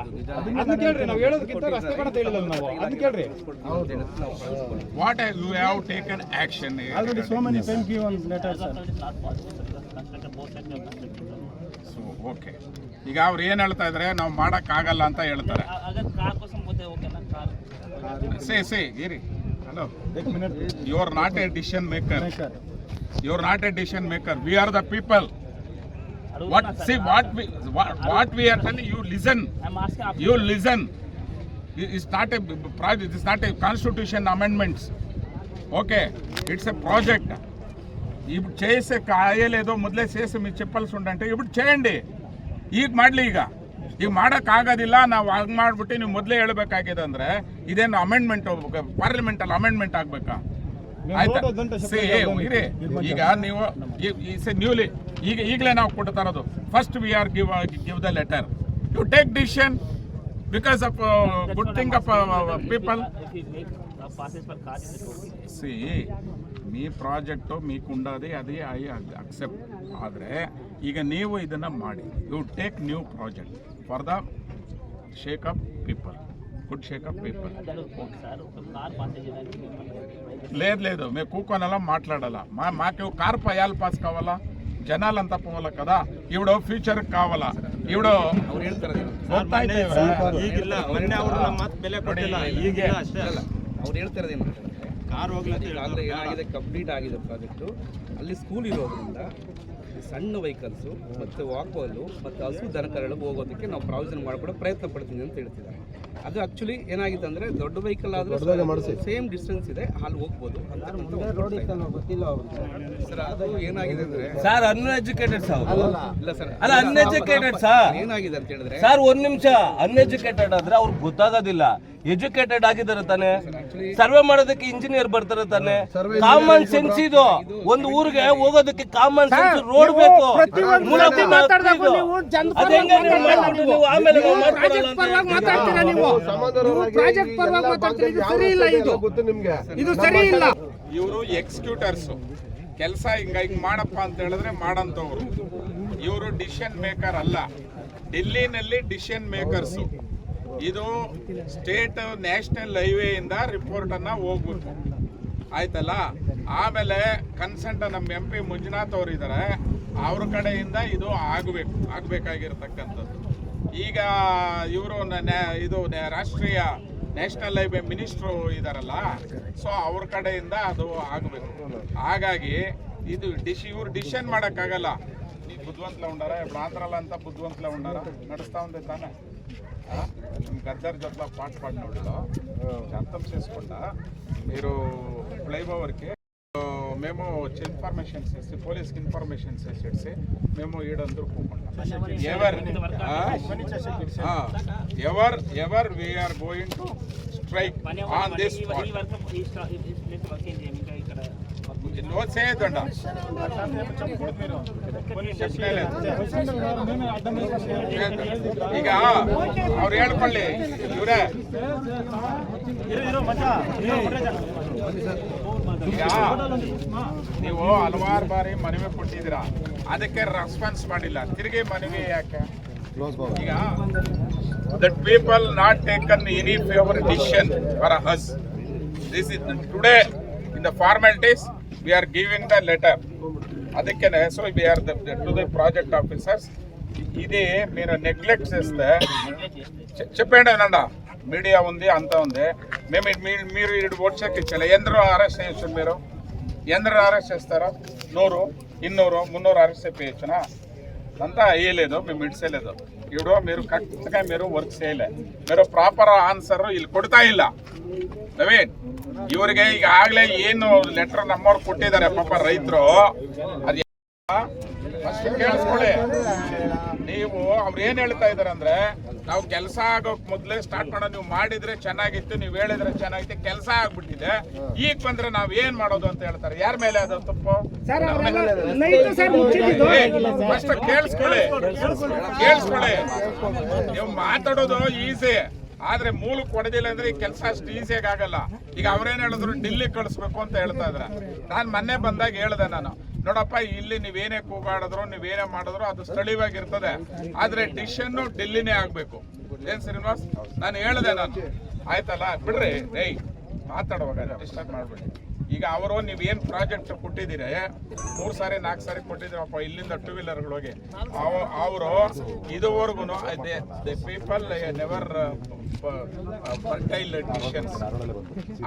ಅದನ್ನ ಕೇಳ್ರಿ ನಾವು ಹೇಳೋದಕ್ಕಿಂತ ರಸ್ತೆ ಕಡೆ ಹೇಳಿದಲ್ಲ ನಾವು. ಅದನ್ನ ಕೇಳ್ರಿ. What have you have taken action already so many time give one letter so okay ಈಗ ಅವ್ರು ಏನು ಹೇಳ್ತಾ ಇದ್ದಾರೆ ನಾವು ಮಾಡೋಕ್ಕಾಗಲ್ಲ ಅಂತ ಹೇಳ್ತಾರೆ. ಸೇ ಸೇ ಇರಿ. Hello you are not a decision maker you are not a decision maker we are the people What see what we what we are telling you listen I'm asking you listen. It's not a project, it's not a constitution amendments. Okay, it's a project. ఇప్పుడు చేసే కాయలేదో మొదలే చేసి మీరు చెప్పాల్సి ఉండంటే ఇప్పుడు చేయండి ಈಗ ಮಾಡಲಿ ಈಗ ಈಗ ಮಾಡೋಕ್ಕಾಗೋದಿಲ್ಲ ನಾವು ಹಂಗೆ ಮಾಡ್ಬಿಟ್ಟು ನೀವು ಮೊದಲೇ ಹೇಳ್ಬೇಕಾಗಿದೆ ಅಂದ್ರೆ ಇದೇನು ಅಮೆಂಡ್ಮೆಂಟ್ ಪಾರ್ಲಿಮೆಂಟಲ್ಲಿ ಅಮೆಂಡ್ಮೆಂಟ್ ಆಗ್ಬೇಕಾ ಆಯ್ತಾ vote oದಂತ See, ಇರಿ ಈಗ ನೀವು ನ್ಯೂಲಿ ಈಗ ಈಗಲೇ ನಾವು ಕೊಡ್ತಾ ಇರೋದು first we are give give the letter you take decision because of good thing of people passes per car C me project మీకు ఉండదు అది ఐ అక్సెప్ట్ ಆದರೆ ಈಗ ನೀವು ಇದನ್ನು ಮಾಡಿ you take new project for the shake up people Good shake up people sir ఒక car pass చేయడానికి మిమ్మల్ని లేదు లేదు మేము కూకోనలా మాట్లాడాలా మా మాకు కార్ పయాలు పాస్ కావాలా జనాలంతా పోవాలా కదా ఇవిడు ఫ్యూచర్ కావాలా ఇవిడు ಗೊತ್ತಾಯ್ತಾ ಇವ್ರೆ? ಈಗಿಲ್ಲ ಮೊನ್ನೆ ಅವರು ನಮ್ಮ ಮಾತು ಬೆಲೆ ಕೊಟ್ಟಿಲ್ಲ ಈಗಿಲ್ಲ ಅಷ್ಟೇ ಅಲ್ಲ ಅವ್ರು ಹೇಳ್ತಿರೋದೇನು ಕಾರ್ ಹೋಗ್ಲಂತ ಈಗಾಗಲೇ ಏನಾಗಿದೆ ಕಂಪ್ಲೀಟ್ ಆಗಿದೆ ಪ್ರಾಜೆಕ್ಟು ಅಲ್ಲಿ ಸ್ಕೂಲ್ ಇರೋದ್ರಿಂದ ಈ ಸಣ್ಣ ವೆಹಿಕಲ್ಸು ಮತ್ತು ವಾಕ್ಬಾಲು ಮತ್ತು ಹಸು ದನಕರಗಳಿಗೆ ಹೋಗೋದಕ್ಕೆ ನಾವು ಪ್ರಾವಿಷನ್ ಮಾಡಿಕೊಡೋ ಪ್ರಯತ್ನ ಪಡ್ತೀನಿ ಅಂತ ಹೇಳ್ತಿದ್ದಾರೆ ಅದು ಆಕ್ಚುಲಿ ಏನಾಗಿತ್ತು ಅಂದ್ರೆ ದೊಡ್ಡ ವೆಹಿಕಲ್ ಆದ್ರೆ ಸೇಮ್ ಡಿಸ್ಟೆನ್ಸ್ ಇದೆ ಅಲ್ಲಿ ಹೋಗ್ಬೋದು ಸರ್ ಅದು ಏನಾಗಿದೆ ಅಂದ್ರೆ ಸರ್ ಅನ್ಎಜುಕೇಟೆಡ್ ಸರ್ ಇಲ್ಲ ಸರ್. ಅಲ್ಲ ಅನ್ಎಜುಕೇಟೆಡ್ ಸರ್ ಏನಾಗಿದೆ ಅಂತ ಹೇಳಿದ್ರೆ ಸರ್ ಒಂದ್ ನಿಮಿಷ. ಅನ್ಎಜುಕೇಟೆಡ್ ಆದ್ರೆ ಅವ್ರಿಗೆ ಗೊತ್ತಾಗೋದಿಲ್ಲ. ಎಜುಕೇಟೆಡ್ ಆಗಿದ್ದಾರೆ ತಾನೆ. ಸರ್ವೆ ಮಾಡೋದಕ್ಕೆ ಇಂಜಿನಿಯರ್ ಬರ್ತಾರೆ ತಾನೆ. ಕಾಮನ್ ಸೆನ್ಸ್ ಇದು. ಒಂದು ಊರಿಗೆ ಹೋಗೋದಕ್ಕೆ ಕಾಮನ್ ಸೆನ್ಸ್ ರೋಡ್ ಬೇಕು. ಆಮೇಲೆ ನಾವು ಮಾಡ್ಕೊಡಲ್ಲ ಅಂತ ಹೇಳ್ತೀರಾ? ಪ್ರಾಜೆಕ್ಟ್ ಪರವಾಗಿ ಮಾತಾಡ್ತೀರಿ ಇದು ಸರಿ ಇಲ್ಲ ಇದು. ಗೊತ್ತು ನಿಮ್ಗೆ. ಇದು ಸರಿ ಇಲ್ಲ. ಇವರು ಎಕ್ಸಿಕ್ಯೂಟರ್ಸ್ ಕೆಲಸ ಹಿಂಗ ಹಿಂಗ್ ಮಾಡಪ್ಪ ಅಂತ ಹೇಳಿದ್ರೆ ಮಾಡಂತವ್ರು. ಇವರು ಡಿಸಿಷನ್ ಮೇಕರ್ ಅಲ್ಲ. ಡೆಲ್ಲಿನಲ್ಲಿ ಡಿಸಿಷನ್ ಮೇಕರ್ಸು ಇದು ಸ್ಟೇಟ್ ನ್ಯಾಷನಲ್ ಹೈವೇ ಇಂದ ರಿಪೋರ್ಟ್ ಅನ್ನ ಹೋಗ್ಬೇಕು ಆಯ್ತಲ್ಲ? ಆಮೇಲೆ ಕನ್ಸೆಂಟ್ ನಮ್ಮ ಎಂ ಪಿ ಮಂಜುನಾಥ್ ಅವರಿದ್ದಾರೆ ಅವ್ರ ಕಡೆಯಿಂದ ಇದು ಆಗಬೇಕು ಆಗಬೇಕಾಗಿರ್ತಕ್ಕಂಥದ್ದು. ಈಗ ಇವರು ಇದು ನ- ರಾಷ್ಟ್ರೀಯ ನ್ಯಾಷನಲ್ ಹೈವೇ ಮಿನಿಸ್ಟ್ರು ಇದಾರಲ್ಲ ಸೊ ಅವ್ರ ಕಡೆಯಿಂದ ಅದು ಆಗಬೇಕು ಹಾಗಾಗಿ ಇದು ಡಿಶ್ ಇವ್ರು ಡಿಸಿಷನ್ ಮಾಡೋಕ್ಕಾಗಲ್ಲ ఈ బుద్ధివంతులు ఉండారా ఇప్పుడు ఆంధ్రాలో అంతా బుద్ధివంతులే ఉండారా నడుస్తూ ఉంది తానే ఆ? గద్దర్ జట్ల పాట పాడినోళ్ళు అర్థం చేసుకుంటా మీరు ఫ్లైఓవర్కి మేము ఇన్ఫర్మేషన్ చేసి పోలీస్కి ఇన్ఫర్మేషన్ చేసేసి మేము ఈడందరూ పోకుండా ever ever ever we are going to strike on this ఈ వర్క్ ఈ స్టా- ఈ ప్లేస్ వర్క్ ఏం చేయం ఇంకా ఇక్కడ నో చేయొద్దండ ಈಗ ಅವ್ರು ಹೇಳ್ಕೊಳ್ಳಿ ಇವ್ರೆ ಈಗ ನೀವು ಹಲವಾರು ಬಾರಿ ಮನವಿ ಕೊಟ್ಟಿದ್ದೀರಾ ಅದಕ್ಕೆ ರೆಸ್ಪಾನ್ಸ್ ಮಾಡಿಲ್ಲ ತಿರುಗಿ ಮನವಿ ಯಾಕೆ ಈಗ that people not taken any favour decision for us this is today in the formalities we are giving the letter అందుకనే so we are to the project officers ఇది మీరు నెగ్లెక్ట్ చేస్తే చె- చెప్పండి అనండ మీడియా ఉంది అంతా ఉంది మేము ఇ- మీ- మీరు ఇటు వచ్చాక ఇచ్చలే ఎందరో అరెస్ట్ చేయొచ్చు మీరు ఎందరో అరెస్ట్ చేస్తారో నూరు ಇನ್ನೂರು ಮುನ್ನೂರು ಅರೆಸ್ಟ್ చేయొచ్చునా అంతా అయ్యలేదు మేము ఇడిసేయలేదు ఇప్పుడు మీరు కరెక్ట్గా మీరు వర్క్ చేయలే మీరు ప్రాపర్ ఆన్సర్ ಇಲ್ಲಿ ಕೊಡ್ತಾ ಇಲ್ಲ ನವೀನ್ ಇವರಿಗೆ ಈಗ ಆಗ್ಲೇ ಏನು ಲೆಟರ್ ನಮ್ಮವ್ರು ಕೊಟ್ಟಿದ್ದಾರೆ ಪಾಪ ರೈತರು ಅದು ಫಸ್ಟ್ ಕೇಳಿಸ್ಕೊಳ್ಳಿ. ನೀವು ಅವ್ರು ಏನ್ ಹೇಳ್ತಾ ಇದಾರೆ ಅಂದ್ರೆ ನಾವು ಕೆಲಸ ಆಗೋಕ್ ಮೊದ್ಲೇ ಸ್ಟಾರ್ಟ್ ಮಾಡೋ ನೀವು ಮಾಡಿದ್ರೆ ಚೆನ್ನಾಗಿತ್ತು ನೀವು ಹೇಳಿದ್ರೆ ಚೆನ್ನಾಗಿತ್ತು ಕೆಲಸ ಆಗ್ಬಿಟ್ಟಿದೆ. ಈಗ ಬಂದ್ರೆ ನಾವ್ ಏನ್ ಮಾಡೋದು ಅಂತ ಹೇಳ್ತಾರೆ. ಯಾರ ಮೇಲೆ ಅದು ತಪ್ಪು? ಫಸ್ಟ್ ಕೇಳಿಸ್ಕೊಳ್ಳಿ. ಕೇಳಿಸ್ಕೊಳ್ಳಿ. ನೀವು ಮಾತಾಡೋದು ಈಸಿ ಆದ್ರೆ ಮೂಲ ಕೊಡದಿಲ್ಲ ಅಂದ್ರೆ ಈ ಕೆಲಸ ಅಷ್ಟು ಈಸಿಯಾಗಿ ಆಗಲ್ಲ. ಈಗ ಅವ್ರೇನ್ ಹೇಳಿದ್ರು ಡಿಲ್ಲಿ ಕಳಿಸ್ಬೇಕು ಅಂತ ಹೇಳ್ತಾ ಇದ್ರ. ನಾನು ಮೊನ್ನೆ ಬಂದಾಗ ಹೇಳ್ದೆ ನಾನು. ನೋಡಪ್ಪ, ಇಲ್ಲಿ ನೀವೇನೇ ಕೂಗಾಡಿದ್ರು, ನೀವೇನೇ ಮಾಡಿದ್ರು ಅದು ಸ್ಥಳೀಯವಾಗಿರ್ತದೆ. ಆದ್ರೆ ಡಿಸಿಷನ್ ಡೆಲ್ಲಿನೇ ಆಗ್ಬೇಕು. ಏನ್ ಶ್ರೀನಿವಾಸ್? ನಾನು ಹೇಳ್ದೆ ನಾನು. ಆಯ್ತಲ್ಲ, ಬಿಡ್ರಿ. ಏಯ್, ಮಾತಾಡುವಾಗ ಡಿಸ್ಟರ್ಬ್ ಮಾಡ್ಬೇಡಿ. ಈಗ ಅವರು, ನೀವೇನು ಪ್ರಾಜೆಕ್ಟ್ ಕೊಟ್ಟಿದ್ದೀರಿ ಮೂರು ಸಾರಿ, ನಾಲ್ಕು ಸಾರಿ ಕೊಟ್ಟಿದ್ದೀರಪ್ಪ, ಇಲ್ಲಿಂದ ಟೂ ವೀಲರ್ಗಳಿಗೆ ಅವರು ಇದುವರೆಗೂ ದ ಪೀಪಲ್ ನೆವರ್ ಫರ್ಟೈಲ್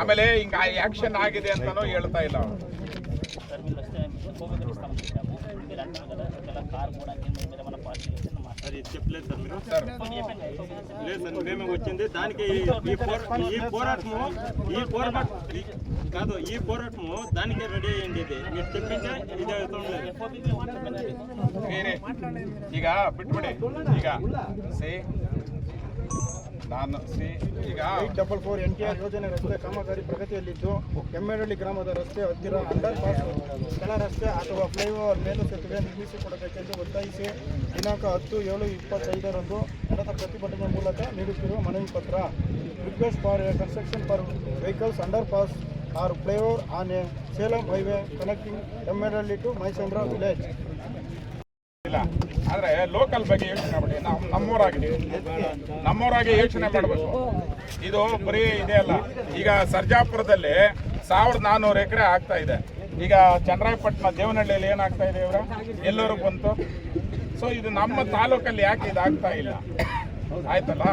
ಆಮೇಲೆ ಹಿಂಗೆ ಆಕ್ಷನ್ ಆಗಿದೆ ಅಂತಲೂ ಹೇಳ್ತಾ ಇಲ್ಲ ಅವ್ರು. చెప్పలేదు సార్ మీరు. వచ్చింది. దానికి ఈ ఈ పోరాటము ఈ పోరాటం కాదు ఈ పోరాటము దానికి రెడీ అయ్యింది ఇది. మీరు చెప్పింటే ఇది అవుతుంది ఇక పెట్టుబడి. ఇక ನಾನು ಈಗ double four N T R ಯೋಜನೆ ರಸ್ತೆ ಕಾಮಗಾರಿ ಪ್ರಗತಿಯಲ್ಲಿದ್ದು ಕೆಮ್ಮೇಡಳ್ಳಿ ಗ್ರಾಮದ ರಸ್ತೆ ಹತ್ತಿರ ಅಂಡರ್ ಪಾಸ್ ಕೆಳ ರಸ್ತೆ ಅಥವಾ ಫ್ಲೈಓವರ್ ಮೇಲು ಸೇತುವೆ ನಿರ್ಮಿಸಿಕೊಡಬೇಕೆಂದು ಒತ್ತಾಯಿಸಿ ದಿನಾಂಕ ಹತ್ತು ಏಳು ಇಪ್ಪತ್ತೈದರಂದು ನಡೆದ ಪ್ರತಿಭಟನೆ ಮೂಲಕ ನೀಡುತ್ತಿರುವ ಮನವಿ ಪತ್ರ. Request for construction for vehicles underpass or flyover on Salem highway connecting Kemmedahalli to Maisandra village. ಇಲ್ಲ. ಆದ್ರೆ ಲೋಕಲ್ ಬಗ್ಗೆ ಯೋಚನೆ ಮಾಡಿ ನಾವು ನಮ್ಮೂರಾಗಿ ನಮ್ಮೂರಾಗಿ ಯೋಚನೆ ಮಾಡಬೇಕು. ಇದು ಬರೀ ಇದೆ ಅಲ್ಲ. ಈಗ ಸರ್ಜಾಪುರದಲ್ಲಿ ಸಾವಿರದ ನಾನ್ನೂರು ಎಕರೆ ಆಗ್ತಾ ಇದೆ. ಈಗ ಚಂದ್ರಾಯಪಟ್ಟಣ ದೇವನಹಳ್ಳಿಯಲ್ಲಿ ಏನಾಗ್ತಾ ಇದೆ ಇವರ? ಎಲ್ಲರೂ ಬಂತು. ಸೊ ಇದು ನಮ್ಮ ತಾಲೂಕಲ್ಲಿ ಯಾಕೆ ಇದಾಗ್ತಾ ಇಲ್ಲ? ಆಯ್ತಲ್ಲ?